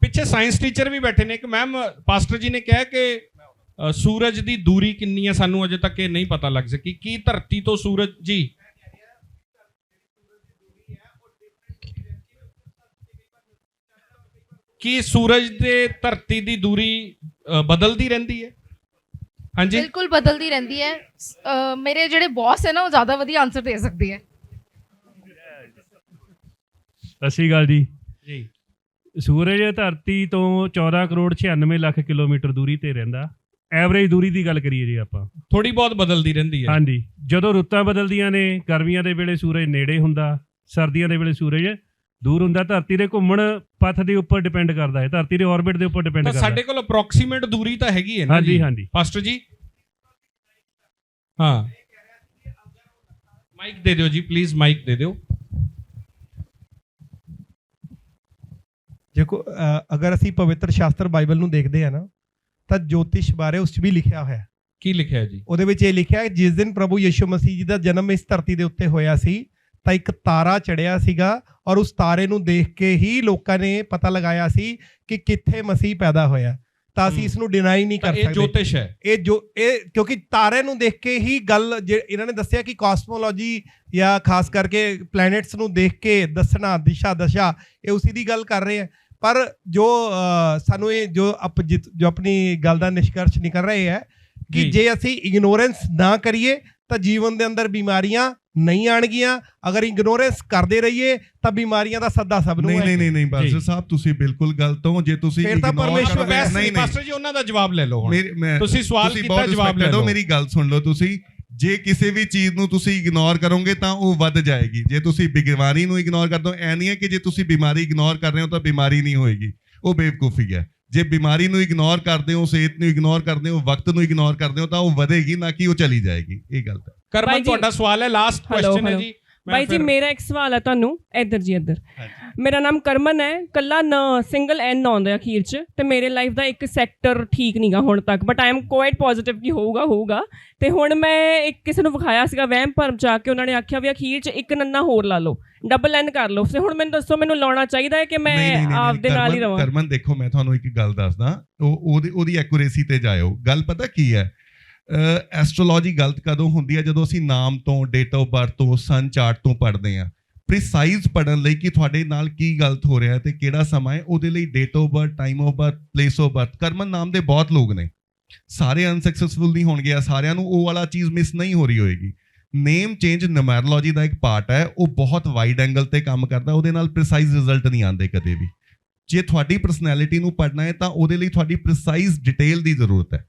ਪਿੱਛੇ ਸਾਇੰਸ ਟੀਚਰ ਵੀ ਬੈਠੇ ਨੇ ਕਿ ਮੈਮ ਪਾਸਟਰ ਜੀ ਨੇ ਕਿਹਾ ਕਿ ਸੂਰਜ ਦੀ ਦੂਰੀ ਕਿੰਨੀ ਹੈ ਸਾਨੂੰ ਅਜੇ ਤੱਕ ਇਹ ਨਹੀਂ ਪਤਾ ਲੱਗ ਸਕੀ ਕੀ ਧਰਤੀ ਤੋਂ ਸੂਰਜ ਜੀ। ਕੀ ਸੂਰਜ ਦੇ ਧਰਤੀ ਦੀ ਦੂਰੀ ਬਦਲਦੀ ਰਹਿੰਦੀ ਹੈ? ਹਾਂਜੀ। ਬਿਲਕੁਲ ਬਦਲਦੀ ਰਹਿੰਦੀ ਹੈ। ਮੇਰੇ ਜਿਹੜੇ ਬੌਸ ਹੈ ਨਾ ਉਹ ਜ਼ਿਆਦਾ ਵਧੀਆ ਆਨਸਰ ਦੇ ਸਕਦੇ ਹੈ। ਸਤਿ ਸ਼੍ਰੀ ਅਕਾਲ ਜੀ। ਜੀ। ਸੂਰਜ ਧਰਤੀ ਤੋਂ 14 ਕਰੋੜ 96 ਲੱਖ ਕਿਲੋਮੀਟਰ ਦੂਰੀ ਤੇ ਰਹਿੰਦਾ। ਐਵਰੇਜ ਦੂਰੀ ਦੀ ਗੱਲ ਕਰੀਏ ਜੀ ਆਪਾਂ। ਥੋੜੀ ਬਹੁਤ ਬਦਲਦੀ ਰਹਿੰਦੀ ਹੈ। ਹਾਂਜੀ। ਜਦੋਂ ਰੁੱਤਾਂ ਬਦਲਦੀਆਂ ਨੇ ਗਰਮੀਆਂ ਦੇ ਵੇਲੇ ਸੂਰਜ ਨੇੜੇ ਹੁੰਦਾ ਸਰਦੀਆਂ ਦੇ ਵੇਲੇ ਸੂਰਜ ਦੂਰ ਹੁੰਦਾ ਧਰਤੀ ਦੇ ਘੁੰਮਣ ਪਥ ਦੇ ਉੱਪਰ ਡਿਪੈਂਡ ਕਰਦਾ ਹੈ। ਧਰਤੀ ਦੇ ਆਰਬਿਟ ਦੇ ਉੱਪਰ ਡਿਪੈਂਡ ਤਾਂ ਕਰਦਾ ਸਾਡੇ ਕੋਲ ਅਪਰੋਕਸੀਮੇਟ ਦੂਰੀ ਤਾਂ ਹੈਗੀ ਹੈ ਨਾ ਹਾਂਜੀ ਹਾਂਜੀ। ਪਾਸਟਰ ਜੀ। ਹਾਂ। ਮਾਈਕ ਦੇ ਦਿਓ ਜੀ ਪਲੀਜ਼ ਮਾਈਕ ਦੇ ਦਿਓ। ਦੇਖੋ ਅਗਰ ਅਸੀਂ ਪਵਿੱਤਰ ਸ਼ਾਸਤਰ ਬਾਈਬਲ ਨੂੰ ਦੇਖਦੇ ਆ ਨਾ ਤਾਂ ਜੋਤਿਸ਼ ਬਾਰੇ ਉਸ 'ਚ ਵੀ ਲਿਖਿਆ ਹੋਇਆ ਹੈ। ਕੀ ਲਿਖਿਆ ਜੀ? ਉਹਦੇ ਵਿੱਚ ਇਹ ਲਿਖਿਆ ਹੈ ਜਿਸ ਦਿਨ ਪ੍ਰਭੂ ਯਿਸੂ ਮਸੀਹ ਜੀ ਦਾ ਜਨਮ ਇਸ ਧਰਤੀ ਦੇ ਉੱਤੇ ਹੋਇਆ ਸੀ ਤਾਂ ਇੱਕ ਤਾਰਾ ਚੜਿਆ ਸੀਗਾ ਔਰ ਉਸ ਤਾਰੇ ਨੂੰ ਦੇਖ ਕੇ ਹੀ ਲੋਕਾਂ ਨੇ ਪਤਾ ਲਗਾਇਆ ਸੀ ਕਿ ਕਿੱਥੇ ਮਸੀਹ ਪੈਦਾ ਹੋਇਆ। ਤਾਂ ਅਸੀਂ। ਇਸ ਨੂੰ ਡਿਨਾਈ ਨਹੀਂ ਕਰ ਇਹ ਸਕਦੇ। ਜੋਤਿਸ਼ ਹੈ। ਇਹ ਜੋ ਇਹ ਕਿਉਂਕਿ ਤਾਰੇ ਨੂੰ ਦੇਖ ਕੇ ਹੀ ਗੱਲ ਇਹਨਾਂ ਨੇ ਦੱਸਿਆ ਕਿ ਕਾਸਮੋਲੋਜੀ ਜਾਂ ਖਾਸ ਕਰਕੇ ਪਲੈਨਟਸ ਨੂੰ ਦੇਖ ਕੇ ਦੱਸਣਾ ਦਿਸ਼ਾ ਦਸ਼ਾ ਇਹ ਉਸੇ ਦੀ ਗੱਲ ਕਰ ਰਹੇ ਹੈ। ਪਰ ਜੋ ਸਾਨੂੰ ਇਹ ਜੋ ਜੋ ਆਪਣੀ ਗੱਲ ਦਾ ਨਿਸ਼ਕਰਸ਼ ਨਿਕਲ ਰਹੇ ਹੈ ਕਿ ਜੀ। ਅਸੀਂ ਇਗਨੋਰੈਂਸ ਨਾ ਕਰੀਏ ਤਾਂ ਜੀਵਨ ਦੇ ਅੰਦਰ ਬਿਮਾਰੀਆਂ ਨਹੀਂ ਆਣਗੀਆਂ। ਅਗਰ ਇਗਨੋਰੈਂਸ ਕਰਦੇ ਰਹੀਏ ਤਾਂ ਬਿਮਾਰੀਆਂ ਦਾ ਸੱਦਾ ਸਭ ਨੂੰ ਨਹੀਂ ਨਹੀਂ ਨਹੀਂ ਨਹੀਂ। ਬਾਦਸ਼ਾਹ ਸਾਹਿਬ ਤੁਸੀਂ ਬਿਲਕੁਲ ਗਲਤ ਹੋ। ਜੇ ਤੁਸੀਂ ਫਿਰ ਤਾਂ ਪਰਮੇਸ਼ਵਰ ਨਹੀਂ ਨਹੀਂ। ਪਾਸਟਰ ਜੀ ਉਹਨਾਂ ਦਾ ਜਵਾਬ ਲੈ ਲਓ ਹੁਣ। ਤੁਸੀਂ ਸਵਾਲ ਕੀਤਾ ਜਵਾਬ ਲੈ ਲਓ। ਮੇਰੀ ਗੱਲ ਸੁਣ ਲਓ ਤੁਸੀਂ। ਜੇ ਕਿਸੇ ਵੀ ਚੀਜ਼ ਨੂੰ ਤੁਸੀਂ ਇਗਨੋਰ ਕਰੋਗੇ ਤਾਂ ਉਹ ਵੱਧ ਜਾਏਗੀ। ਜੇ ਤੁਸੀਂ ਬਿਮਾਰੀ ਨੂੰ ਇਗਨੋਰ ਕਰਦੇ ਹੋ ਐ ਨਹੀਂ ਹੈ ਕਿ ਜੇ ਤੁਸੀਂ ਬਿਮਾਰੀ ਇਗਨੋਰ ਕਰ ਰਹੇ ਹੋ ਤਾਂ ਬਿਮਾਰੀ ਨਹੀਂ ਹੋਏਗੀ। ਉਹ ਬੇਵਕੂਫੀ ਹੈ। ਜੇ ਬਿਮਾਰੀ ਨੂੰ ਇਗਨੋਰ ਕਰਦੇ ਹੋ ਸਿਹਤ ਨੂੰ ਇਗਨੋਰ ਕਰਦੇ ਹੋ ਵਕਤ ਨੂੰ ਇਗਨੋਰ ਕਰਦੇ ਹੋ ਤਾਂ ਉਹ ਵਧੇਗੀ ਨਾ ਕਿ ਉਹ ਚਲੀ ਜਾਏਗੀ। ਇਹ ਗੱਲ ਹੈ ਕਰਮਨ ਤੁਹਾਡਾ ਸਵਾਲ ਹੈ ਲਾਸਟ ਕੁਐਸਚਨ ਹੈ। ਜੀ। ਬਾਈ ਜੀ ਫਿਰ- ਮੇਰਾ ਇੱਕ ਸਵਾਲ ਹੈ ਤੁਹਾਨੂੰ ਇੱਧਰ ਜੀ ਇੱਧਰ। ਮੇਰਾ ਨਾਮ ਕਰਮਨ ਹੈ ਕੱਲਾ ਨ ਸਿੰਗਲ ਐਨ ਆਉਂਦਾ ਅਖੀਰ ਚ ਤੇ ਮੇਰੇ ਲਾਈਫ ਦਾ ਇੱਕ ਸੈਕਟਰ ਠੀਕ ਨਹੀਂਗਾ ਹੁਣ ਤੱਕ but I am quite positive ਕਿ ਹੋਊਗਾ ਹੋਊਗਾ। ਤੇ ਹੁਣ ਮੈਂ ਇੱਕ ਕਿਸੇ ਨੂੰ ਵਿਖਾਇਆ ਸੀਗਾ ਵਹਿਮ ਭਰਮ ਚ ਆ ਕੇ ਉਹਨਾਂ ਨੇ ਆਖਿਆ ਵੀ ਅਖੀਰ ਚ ਇੱਕ ਨੰਨਾ ਹੋਰ ਲਾ ਲਓ ਡਬਲ ਐਨ ਕਰ ਲਓ। ਤੇ ਹੁਣ ਮੈਨੂੰ ਦੱਸੋ ਮੈਨੂੰ ਲਾਉਣਾ ਚਾਹੀਦਾ ਹੈ ਕਿ ਮੈਂ ਨਹੀਂ, ਆਪਦੇ ਨਾਲ ਹੀ ਰਵਾਂ? ਕਰਮਨ ਦੇਖੋ ਮੈਂ ਤੁਹਾਨੂੰ ਇੱਕ ਗੱਲ ਦੱਸਦਾ ਉਹ ਉਹਦੀ ਉਹਦੀ ਐਕੂਰੇਸੀ ਤੇ ਜਾਇਓ। ਗੱਲ ਪਤਾ ਕੀ ਹੈ? ਐਸਟ੍ਰੋਲੋਜੀ ਗਲਤ ਕਦੋਂ ਹੁੰਦੀ ਹੈ? ਜਦੋਂ ਅਸੀਂ ਨਾਮ ਤੋਂ ਡੇਟ ਆਫ ਬਰਥ ਤੋਂ ਸਨ ਚਾਰਟ ਤੋਂ ਪੜ੍ਹਦੇ ਹਾਂ। ਪ੍ਰੀਸਾਈਜ਼ ਪੜਨ ਲਈ ਕਿ ਤੁਹਾਡੇ ਨਾਲ ਕੀ ਗਲਤ ਹੋ ਰਿਹਾ ਹੈ ਤੇ ਕਿਹੜਾ ਸਮਾਂ ਹੈ? ਉਹਦੇ ਲਈ date of birth time of birth place of birth ਕਰਮਨ ਨਾਮ ਦੇ ਬਹੁਤ ਲੋਕ ਨੇ। ਸਾਰੇ ਅਨਸਕਸੈਸਫੁਲ ਨਹੀਂ ਹੋਣਗੇ ਜਾਂ ਸਾਰਿਆਂ ਨੂੰ ਉਹ ਵਾਲਾ ਚੀਜ਼ ਮਿਸ ਨਹੀਂ ਹੋ ਰਹੀ ਹੋਏਗੀ। ਨੇਮ ਚੇਂਜ ਨਮੈਰੋਲੋਜੀ ਦਾ ਇੱਕ ਪਾਰਟ ਹੈ। ਉਹ ਬਹੁਤ ਵਾਈਡ ਐਂਗਲ ਤੇ ਕੰਮ ਕਰਦਾ। ਉਹਦੇ ਨਾਲ ਪ੍ਰੀਸਾਈਜ਼ ਰਿਜ਼ਲਟ ਨਹੀਂ ਆਉਂਦੇ ਕਦੇ ਵੀ। ਜੇ ਤੁਹਾਡੀ ਪਰਸਨੈਲਿਟੀ ਨੂੰ ਪੜਨਾ ਹੈ ਤਾਂ ਉਹਦੇ ਲਈ ਤੁਹਾਡੀ ਪ੍ਰੀਸਾਈਜ਼ ਡਿਟੇਲ ਦੀ ਜ਼ਰੂਰਤ ਹੈ।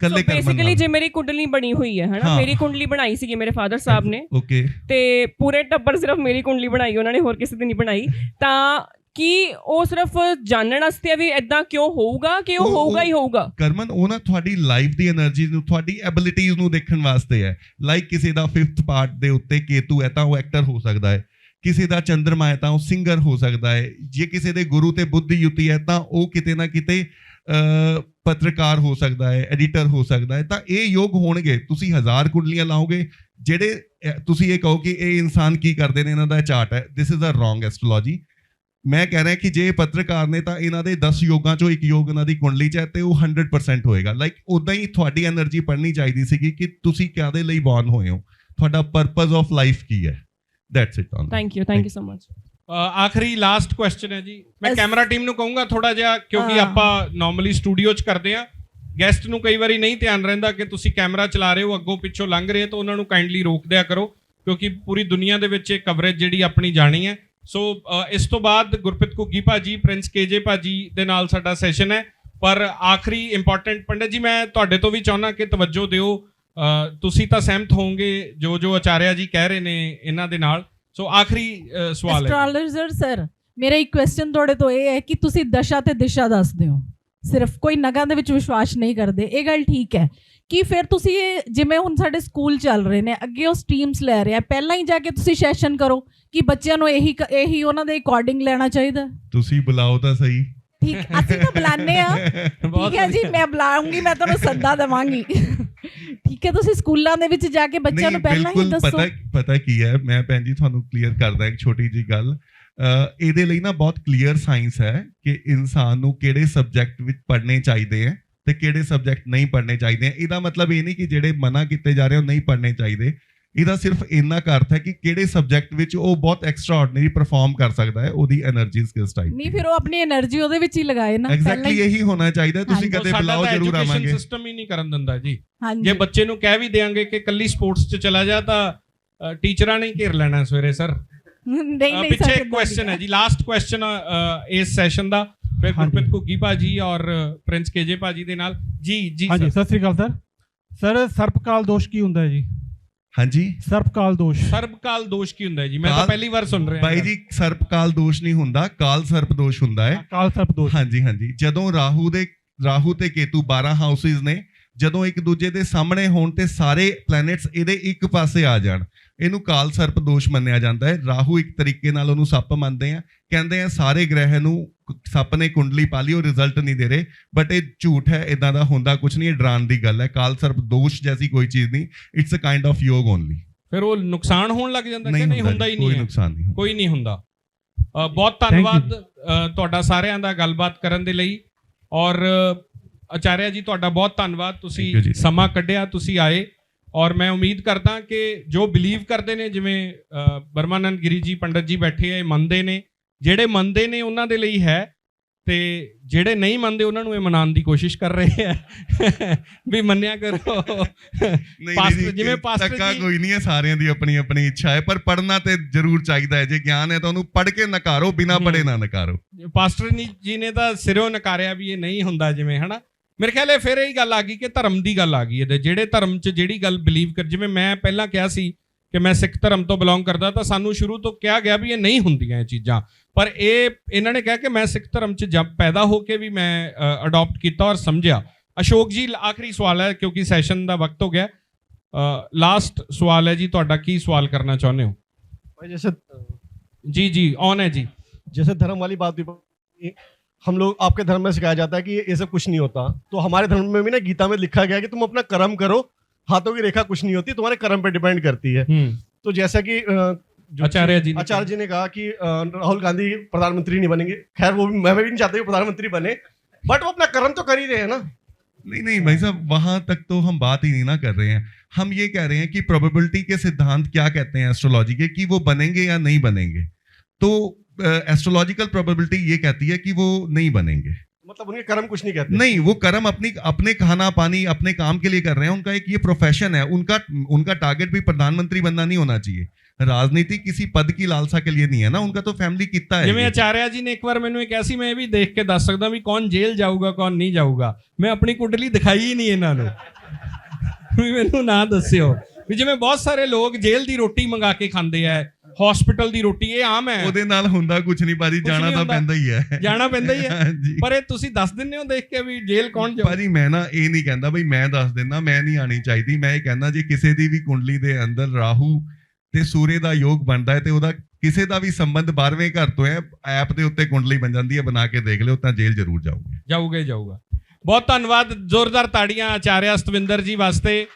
ਕੱਲੇ ਕਰਮਨ ਬੇਸਿਕਲੀ ਜੇ ਮੇਰੀ ਕੁੰਡਲੀ ਬਣੀ ਹੋਈ ਹੈ ਹਨਾ? ਮੇਰੀ ਕੁੰਡਲੀ ਬਣਾਈ ਸੀਗੀ ਮੇਰੇ ਫਾਦਰ ਸਾਹਿਬ ਨੇ। ਓਕੇ ਤੇ ਪੂਰੇ ਟੱਬਰ ਸਿਰਫ ਮੇਰੀ ਕੁੰਡਲੀ ਬਣਾਈ ਉਹਨਾਂ ਨੇ ਹੋਰ ਕਿਸੇ ਦੀ ਨਹੀਂ ਬਣਾਈ। ਤਾਂ ਕਿ ਉਹ ਸਿਰਫ ਜਾਣਨ ਵਾਸਤੇ ਆ ਵੀ ਐਦਾਂ ਕਿਉਂ ਹੋਊਗਾ ਕਿ ਉਹ ਹੋਊਗਾ ਹੀ ਹੋਊਗਾ? ਕਰਮਨ ਉਹ ਨਾ ਤੁਹਾਡੀ ਲਾਈਫ ਦੀ એનર્ਜੀ ਨੂੰ ਤੁਹਾਡੀ ਐਬਿਲਿਟੀਜ਼ ਨੂੰ ਦੇਖਣ ਵਾਸਤੇ ਹੈ। ਲਾਈਕ ਕਿਸੇ ਦਾ 5th ਪਾਰਟ ਦੇ ਉੱਤੇ ਕੇਤੂ ਹੈ ਤਾਂ ਉਹ ਐਕਟਰ ਹੋ ਸਕਦਾ ਹੈ। ਕਿਸੇ ਦਾ ਚੰਦਰਮਾ ਹੈ ਤਾਂ ਉਹ ਸਿੰਗਰ ਹੋ ਸਕਦਾ ਹੈ। ਜੇ ਕਿਸੇ ਦੇ ਗੁਰੂ ਤੇ ਬੁੱਧੀ ਯੁਤੀ ਹੈ ਤਾਂ ਉਹ ਕਿਤੇ ਨਾ ਕਿਤੇ ਪੱਤਰਕਾਰ ਹੋ ਸਕਦਾ ਹੈ ਐਡੀਟਰ ਹੋ ਸਕਦਾ ਹੈ ਤਾਂ ਇਹ ਯੋਗ ਹੋਣਗੇ। ਤੁਸੀਂ ਹਜ਼ਾਰ ਕੁੰਡਲੀਆਂ ਲਾਓਗੇ ਜਿਹੜੇ ਤੁਸੀਂ ਇਹ ਕਹੋ ਕਿ ਇਹ ਇਨਸਾਨ ਕੀ ਕਰਦੇ ਨੇ ਇਹਨਾਂ ਦਾ ਚਾਰਟ ਹੈ। This is a wrong astrology ਮੈਂ ਕਹਿ ਰਿਹਾ ਕਿ ਜੇ ਪੱਤਰਕਾਰ ਨੇ ਤਾਂ ਇਹਨਾਂ ਦੇ 10 ਯੋਗਾਂ ਚੋਂ ਇੱਕ ਯੋਗ ਇਹਨਾਂ ਦੀ ਕੁੰਡਲੀ 'ਚ ਹੈ ਤੇ ਉਹ 100% ਹੋਏਗਾ। ਲਾਈਕ ਉਦਾਂ ਹੀ ਤੁਹਾਡੀ એનર્ਜੀ ਪੜਨੀ ਚਾਹੀਦੀ ਸੀਗੀ ਕਿ ਤੁਸੀਂ ਕਾਦੇ ਲਈ ਬੌਰਨ ਹੋਏ ਹੋ? ਤੁਹਾਡਾ ਪਰਪਸ ਆਫ ਲਾਈਫ ਕੀ ਹੈ? That's it thank you thank you so much ਆਖਰੀ ਲਾਸਟ ਕੁਐਸਚਨ ਹੈ ਜੀ। ਮੈਂ ਕੈਮਰਾ ਟੀਮ ਨੂੰ ਕਹੂੰਗਾ ਥੋੜਾ ਜਿਹਾ ਕਿਉਂਕਿ। ਆਪਾਂ ਨਾਰਮਲੀ ਸਟੂਡੀਓ 'ਚ ਕਰਦੇ ਆ ਗੈਸਟ ਨੂੰ ਕਈ ਵਾਰੀ ਨਹੀਂ ਧਿਆਨ ਰਹਿੰਦਾ ਕਿ ਤੁਸੀਂ ਕੈਮਰਾ ਚਲਾ ਰਹੇ ਹੋ ਅੱਗੋਂ ਪਿੱਛੋਂ ਲੰਘ ਰਹੇ ਤਾਂ ਉਹਨਾਂ ਨੂੰ ਕਾਈਂਡਲੀ ਰੋਕ ਦਿਆ ਕਰੋ ਕਿਉਂਕਿ ਪੂਰੀ ਦੁਨੀਆ ਦੇ ਵਿੱਚ ਇਹ ਕਵਰੇਜ ਜਿਹੜੀ ਆਪਣੀ ਜਾਣੀ ਹੈ। ਸੋ ਇਸ ਤੋਂ ਬਾਅਦ ਗੁਰਪ੍ਰੀਤ ਘੁੱਗੀ ਭਾਜੀ ਪ੍ਰਿੰਸ ਕੇਜੇ ਭਾਜੀ ਦੇ ਨਾਲ ਸਾਡਾ ਸੈਸ਼ਨ ਹੈ। ਪਰ ਆਖਰੀ ਇੰਪੋਰਟੈਂਟ ਪੰਡਤ ਜੀ ਮੈਂ ਤੁਹਾਡੇ ਤੋਂ ਵੀ ਚਾਹੁੰਦਾ ਕਿ ਤਵੱਜੋ ਦਿਓ। ਤੁਸੀਂ ਤਾਂ ਸਹਿਮਤ ਹੋਵੋਗੇ ਜੋ ਜੋ ਆਚਾਰਿਆ ਜੀ ਕਹਿ ਰਹੇ ਨੇ ਇਹਨਾਂ ਦੇ ਨਾਲ। ਸੋ ਆਖਰੀ ਸਵਾਲ ਹੈ ਐਸਟ੍ਰੋਲੋਜਰ ਸਰ ਮੇਰਾ ਇੱਕ ਕੁਐਸਚਨ ਤੁਹਾਡੇ ਤੋਂ ਇਹ ਹੈ ਕਿ ਤੁਸੀਂ ਦਸ਼ਾ ਤੇ ਦਿਸ਼ਾ ਦੱਸਦੇ ਹੋ ਸਿਰਫ ਕੋਈ ਨਗਾਂ ਦੇ ਵਿੱਚ ਵਿਸ਼ਵਾਸ ਨਹੀਂ ਕਰਦੇ ਇਹ ਗੱਲ ਠੀਕ ਹੈ ਕਿ ਫਿਰ ਤੁਸੀਂ ਇਹ ਜਿਵੇਂ ਹੁਣ ਸਾਡੇ ਸਕੂਲ ਚੱਲ ਰਹੇ ਨੇ ਅੱਗੇ ਉਹ ਸਟਰੀਮਸ ਲੈ ਰਹੇ ਆ ਪਹਿਲਾਂ ਹੀ ਜਾ ਕੇ ਤੁਸੀਂ ਸੈਸ਼ਨ ਕਰੋ ਕਿ ਬੱਚਿਆਂ ਨੂੰ ਇਹੀ ਇਹੀ ਉਹਨਾਂ ਦੇ ਅਕੋਰਡਿੰਗ ਲੈਣਾ ਚਾਹੀਦਾ ਤੁਸੀਂ ਬੁਲਾਓ ਤਾਂ ਸਹੀ ਠੀਕ ਅਸੀਂ ਤਾਂ ਬੁਲਾਉਂਦੇ ਆ ਠੀਕ ਹੈ ਜੀ ਮੈਂ ਬੁਲਾਉਂਗੀ ਮੈਂ ਤੁਹਾਨੂੰ ਸੱਦਾ ਦੇਵਾਂਗੀ। ਠੀਕ ਹੈ ਤੁਸੀਂ ਸਕੂਲਾਂ ਦੇ ਵਿੱਚ ਜਾ ਕੇ ਬੱਚਿਆਂ ਨੂੰ ਪਹਿਲਾਂ ਹੀ ਦੱਸੋ। ਪਤਾ ਪਤਾ ਕੀ ਹੈ ਮੈਂ ਭੈਣ ਜੀ ਤੁਹਾਨੂੰ ਕਲੀਅਰ ਕਰਦਾ ਇੱਕ ਛੋਟੀ ਜੀ ਗੱਲ। ਇਹਦੇ ਲਈ ਨਾ ਬਹੁਤ ਕਲੀਅਰ ਸਾਇੰਸ ਹੈ ਕਿ ਇਨਸਾਨ ਨੂੰ ਕਿਹੜੇ ਸਬਜੈਕਟ ਵਿੱਚ ਪੜ੍ਹਨੇ ਚਾਹੀਦੇ ਹੈ ਤੇ ਕਿਹੜੇ ਸਬਜੈਕਟ ਨਹੀਂ ਪੜ੍ਹਨੇ ਚਾਹੀਦੇ ਇਹਦਾ ਮਤਲਬ ਇਹ ਨਹੀਂ ਕਿ ਜਿਹੜੇ ਮਨਾ ਕੀਤੇ ਜਾ ਰਹੇ ਉਹ ਨਹੀਂ ਪੜ੍ਹਨੇ ਚਾਹੀਦੇ। ਇਹਦਾ ਸਿਰਫ ਇੰਨਾ ਅਰਥ ਹੈ ਕਿ ਕਿਹੜੇ ਸਬਜੈਕਟ ਵਿੱਚ ਉਹ ਬਹੁਤ ਐਕਸਟਰਾ ਆਰਡੀਨਰੀ ਪਰਫਾਰਮ ਕਰ ਸਕਦਾ ਹੈ ਉਹਦੀ એનર્ਜੀਜ਼ ਕਿਸ ਟਾਈਪ ਨਹੀਂ ਫਿਰ ਉਹ ਆਪਣੀ એનર્ਜੀ ਉਹਦੇ ਵਿੱਚ ਹੀ ਲਗਾਏ ਨਾ ਐਗਜ਼ੈਕਟਲੀ ਇਹੀ ਹੋਣਾ ਚਾਹੀਦਾ ਤੁਸੀਂ ਕਦੇ ਬੁਲਾਓ ਜਰੂਰ ਆਵਾਂਗੇ। ਐਜੂਕੇਸ਼ਨ ਸਿਸਟਮ ਹੀ ਨਹੀਂ ਕਰਨ ਦਿੰਦਾ ਜੀ। ਜੇ ਬੱਚੇ ਨੂੰ ਕਹਿ ਵੀ ਦੇਾਂਗੇ ਕਿ ਕੱਲੀ ਸਪੋਰਟਸ 'ਚ ਚਲਾ ਜਾ ਤਾਂ ਟੀਚਰਾਂ ਨੇ ਘੇਰ ਲੈਣਾ ਸਵੇਰੇ ਸਰ। ਨਹੀਂ ਨਹੀਂ ਪਿੱਛੇ ਕੁਐਸਚਨ ਹੈ ਜੀ ਲਾਸਟ ਕੁਐਸਚਨ ਇਸ ਸੈਸ਼ਨ ਦਾ। ਫਿਰ ਗੁਰਪ੍ਰੀਤ ਘੁੱਗੀ ਭਾਜੀ ਔਰ ਪ੍ਰਿੰਸ ਕੇਜੇ ਭਾਜੀ ਦੇ ਨਾਲ। ਜੀ ਜੀ ਹਾਂਜੀ ਸਤਿ ਸ੍ਰੀ ਅਕਾਲ ਸਰ। ਸਰ ਸਰਪਕਾਲ ਦੋਸ਼ ਕੀ ਹੁੰਦਾ ਹੈ ਜੀ? ਹਾਂਜੀ? ਸਰਪਕਾਲ ਦੋਸ਼। ਸਰਬਕਾਲ ਦੋਸ਼ ਕੀ ਹੁੰਦਾ ਹੈ ਜੀ? ਮੈਂ ਤਾਂ ਕਾਲ- ਪਹਿਲੀ ਵਾਰ ਸੁਣ ਰਿਹਾ ਬਾਈ ਜੀ ਸਰਪਕਾਲ ਦੋਸ਼ ਨਹੀਂ ਹੁੰਦਾ ਕਾਲ ਸਰਪ ਦੋਸ਼ ਹੁੰਦਾ ਹੈ। ਕਾਲ ਸਰਪ ਦੋਸ਼। ਹਾਂਜੀ ਹਾਂਜੀ। ਜਦੋਂ ਰਾਹੂ ਦੇ ਰਾਹੂ ਤੇ ਕੇਤੂ 12 ਹਾਊਸਿਸ ਨੇ ਜਦੋਂ ਇੱਕ ਦੂਜੇ ਦੇ ਸਾਹਮਣੇ ਹੋਣ ਤੇ ਸਾਰੇ ਪਲੈਨਟਸ ਇਹਦੇ ਇੱਕ ਪਾਸੇ ਆ ਜਾਣ ਇਹਨੂੰ ਕਾਲ ਸਰਪ ਦੋਸ਼ ਮੰਨਿਆ ਜਾਂਦਾ ਹੈ। ਰਾਹੂ ਇੱਕ ਤਰੀਕੇ ਨਾਲ ਉਹਨੂੰ ਸੱਪ ਮੰਨਦੇ ਆ। ਕਹਿੰਦੇ ਆ ਸਾਰੇ ਗ੍ਰਹਿ ਨੂੰ ਸੱਪ ਨੇ ਕੁੰਡਲੀ ਪਾ ਲਈ ਉਹ ਰਿਜ਼ਲਟ ਨਹੀਂ ਦੇ ਰਹੇ। ਬਟ ਇਹ ਝੂਠ ਹੈ ਇਦਾਂ ਦਾ ਹੁੰਦਾ ਕੁਝ ਨਹੀਂ ਇਹ ਡਰਾਨ ਦੀ ਗੱਲ ਹੈ। ਕਾਲ ਸਰਪ ਦੋਸ਼ ਜੈਸੀ ਕੋਈ ਚੀਜ਼ ਨਹੀਂ it's a kind of yoga only ਫਿਰ ਉਹ ਨੁਕਸਾਨ ਹੋਣ ਲੱਗ ਜਾਂਦਾ ਕਿ ਨਹੀਂ ਹੁੰਦਾ ਹੀ ਨਹੀਂ ਨੁਕਸਾਨ। ਕੋਈ ਨਹੀਂ ਹੁੰਦਾ। ਬਹੁਤ ਧੰਨਵਾਦ ਤੁਹਾਡਾ ਸਾਰਿਆਂ ਦਾ ਗੱਲਬਾਤ ਕਰਨ ਦੇ ਲਈ। ਔਰ ਆਚਾਰਿਆ ਜੀ ਤੁਹਾਡਾ ਬਹੁਤ ਧੰਨਵਾਦ। ਤੁਸੀਂ। ਸਮਾਂ ਕੱਢਿਆ ਤੁਸੀਂ ਆਏ। ਔਰ ਮੈਂ ਉਮੀਦ ਕਰਦਾ ਕਿ ਜੋ ਬਿਲੀਵ ਕਰਦੇ ਨੇ ਜਿਵੇਂ ਬਰਮਾਨੰਦ ਗਿਰੀ ਜੀ ਪੰਡਤ ਜੀ ਬੈਠੇ ਆ ਇਹ ਮੰਨਦੇ ਨੇ। ਜਿਹੜੇ ਮੰਨਦੇ ਨੇ ਉਹਨਾਂ ਦੇ ਲਈ ਹੈ ਤੇ ਜਿਹੜੇ ਨਹੀਂ ਮੰਨਦੇ ਉਹਨਾਂ ਨੂੰ ਇਹ ਮਨਾਉਣ ਦੀ ਕੋਸ਼ਿਸ਼ ਕਰ ਰਹੇ ਆ। ਵੀ ਮੰਨਿਆ ਕਰੋ। ਨਹੀਂ ਪਾਸਟਰ- ਜਿਵੇਂ ਪਾਸਟਰ ਜੀ- ਕੋਈ ਨਹੀਂ ਹੈ ਸਾਰਿਆਂ ਦੀ ਆਪਣੀ ਆਪਣੀ ਇੱਛਾ ਹੈ ਪਰ ਪੜਨਾ ਤੇ ਜ਼ਰੂਰ ਚਾਹੀਦਾ ਹੈ। ਜੇ ਗਿਆਨ ਹੈ ਤਾਂ ਉਹਨੂੰ ਪੜ੍ਹ ਕੇ ਨਕਾਰੋ ਬਿਨਾ ਹੂੰ। ਪੜ੍ਹੇ ਨਾ ਨਕਾਰੋ। ਪਾਸਟਰ ਜੀ ਨੇ ਤਾਂ ਸਿਰੋਂ ਨਕਾਰਿਆ ਵੀ ਇਹ ਨਹੀਂ ਹੁੰਦਾ ਜਿਵੇਂ ਹਨਾ? ਮੇਰੇ ਖਿਆਲ ਇਹ ਫਿਰ ਇਹੀ ਗੱਲ ਆ ਗਈ ਕਿ ਧਰਮ ਦੀ ਗੱਲ ਆ ਗਈ ਇਹਦੇ ਜਿਹੜੇ ਧਰਮ 'ਚ ਜਿਹੜੀ ਗੱਲ ਬਿਲੀਵ ਕਰ ਜਿਵੇਂ ਮੈਂ ਪਹਿਲਾਂ ਕਿਹਾ ਸੀ ਕਿ ਮੈਂ ਸਿੱਖ ਧਰਮ ਤੋਂ ਬਿਲੋਂਗ ਕਰਦਾ ਤਾਂ ਸਾਨੂੰ ਸ਼ੁਰੂ ਤੋਂ ਕਿਹਾ ਗਿਆ ਵੀ ਇਹ ਨਹੀਂ ਹੁੰਦੀਆਂ ਇਹ ਚੀਜ਼ਾਂ ਪਰ ਇਹ ਇਹਨਾਂ ਨੇ ਕਿਹਾ ਕਿ ਮੈਂ ਸਿੱਖ ਧਰਮ 'ਚ ਜਦ ਪੈਦਾ ਹੋ ਕੇ ਵੀ ਮੈਂ ਅਡਾਪਟ ਕੀਤਾ ਔਰ ਸਮਝਿਆ ਅਸ਼ੋਕ ਜੀ ਆਖਰੀ ਸਵਾਲ ਹੈ ਕਿਉਂਕਿ ਸੈਸ਼ਨ ਦਾ ਵਕਤ ਹੋ ਗਿਆ ਲਾਸਟ ਸਵਾਲ ਹੈ ਜੀ ਤੁਹਾਡਾ ਕੀ ਸਵਾਲ ਕਰਨਾ ਚਾਹੁੰਦੇ ਹੋ जैसे ਜੀ ਜੀ ਔਨ ਹੈ ਜੀ जैसे धर्म वाली बात भी हम लोग आपके धर्म में सिखाया जाता है कि ये सब कुछ नहीं होता। तो हमारे धर्म में भी ना गीता में लिखा गया है कि तुम अपना कर्म करो हाथों की रेखा कुछ नहीं होती तुम्हारे कर्म पे डिपेंड करती है। तो जैसा कि आचार्य जी आचार्य जी ने कहा कि राहुल गांधी प्रधानमंत्री नहीं बनेंगे। खैर वो भी मैं भी नहीं चाहता कि प्रधानमंत्री बने बट वो अपना कर्म तो कर ही रहे हैं ना। नहीं नहीं भाई साहब वहाँ तक तो हम बात ही नहीं ना कर रहे हैं। हम ये कह रहे हैं कि प्रोबेबिलिटी के सिद्धांत क्या कहते हैं एस्ट्रोलॉजी के कि वो बनेंगे या नहीं बनेंगे? तो एस्ट्रोलॉजिकल प्रोबेबिलिटी ये कहती है कि वो नहीं बनेंगे मतलब उनके कर्म कुछ नहीं कहते नहीं वो कर्म अपनी अपने खाना पानी अपने काम के लिए कर रहे हैं उनका एक ये प्रोफेशन है उनका उनका टारगेट भी प्रधानमंत्री बनना नहीं होना चाहिए राजनीति किसी पद की लालसा के लिए नहीं है ना उनका तो फैमिली कितना है ਜਿਵੇਂ ये। ਆਚਾਰਿਆ ਜੀ ਨੇ ਇੱਕ ਵਾਰ ਮੈਨੂੰ ਇਹ ਕਿਹਾ ਸੀ ਮੈਂ ਇਹ ਵੀ ਦੇਖ ਕੇ ਦੱਸ ਸਕਦਾ ਵੀ ਕੌਣ ਜੇਲ੍ਹ ਜਾਊਗਾ ਕੌਣ ਨਹੀਂ ਜਾਊਗਾ ਮੈਂ ਆਪਣੀ ਕੁੰਡਲੀ ਦਿਖਾਈ ਹੀ ਨਹੀਂ ਇਹਨਾਂ ਨੂੰ ਵੀ ਮੈਨੂੰ ਨਾ ਦੱਸਿਓ ਵੀ ਜਿਵੇਂ ਬਹੁਤ ਸਾਰੇ ਲੋਕ ਜੇਲ੍ਹ ਦੀ ਰੋਟੀ ਮੰਗਾ ਕੇ ਖਾਂਦੇ ਆ ਹਸਪੀਟਲ ਦੀ ਰੋਟੀ ਇਹ ਆਮ ਹੈ। ਉਹਦੇ ਨਾਲ ਹੁੰਦਾ ਕੁਝ ਨਹੀਂ ਬਾਜੀ ਜਾਣਾ ਤਾਂ। ਪੈਂਦਾ ਹੀ ਹੈ। ਜਾਣਾ ਪੈਂਦਾ ਹੀ ਹੈ। ਪਰ ਇਹ ਤੁਸੀਂ ਦੱਸ ਦਿੰਦੇ ਹੋ ਦੇਖ ਕੇ ਵੀ ਜੇਲ੍ਹ ਕੌਣ ਜਾਊ? ਭਾਜੀ ਮੈਂ ਨਾ ਇਹ ਨਹੀਂ ਕਹਿੰਦਾ ਬਈ ਮੈਂ ਦੱਸ ਦਿੰਦਾ ਮੈਂ ਨਹੀਂ ਆਣੀ ਚਾਹੀਦੀ। ਮੈਂ ਇਹ ਕਹਿੰਦਾ ਜੇ ਕਿਸੇ ਦੀ ਵੀ ਕੁੰਡਲੀ ਦੇ ਅੰਦਰ ਰਾਹੂ ਤੇ ਸੂਰੇ ਦਾ ਯੋਗ ਬਣਦਾ ਹੈ ਤੇ ਉਹਦਾ ਕਿਸੇ ਦਾ ਵੀ ਸੰਬੰਧ 12ਵੇਂ ਘਰ ਤੋਂ ਹੈ ਐਪ ਦੇ ਉੱਤੇ ਕੁੰਡਲੀ ਬਣ ਜਾਂਦੀ ਹੈ ਬਣਾ ਕੇ ਦੇਖ ਲਿਓ ਤਾਂ ਜੇਲ੍ਹ ਜ਼ਰੂਰ ਜਾਓਗੇ ਜਾਊਗਾ ਹੀ ਜਾਊਗਾ। ਬਹੁਤ ਧੰਨਵਾਦ ਜ਼ੋਰਦਾਰ ਤਾੜੀਆਂ ਆਚਾਰਿਆ ਸਤਵਿੰਦਰ ਜੀ ਵਾਸਤੇ।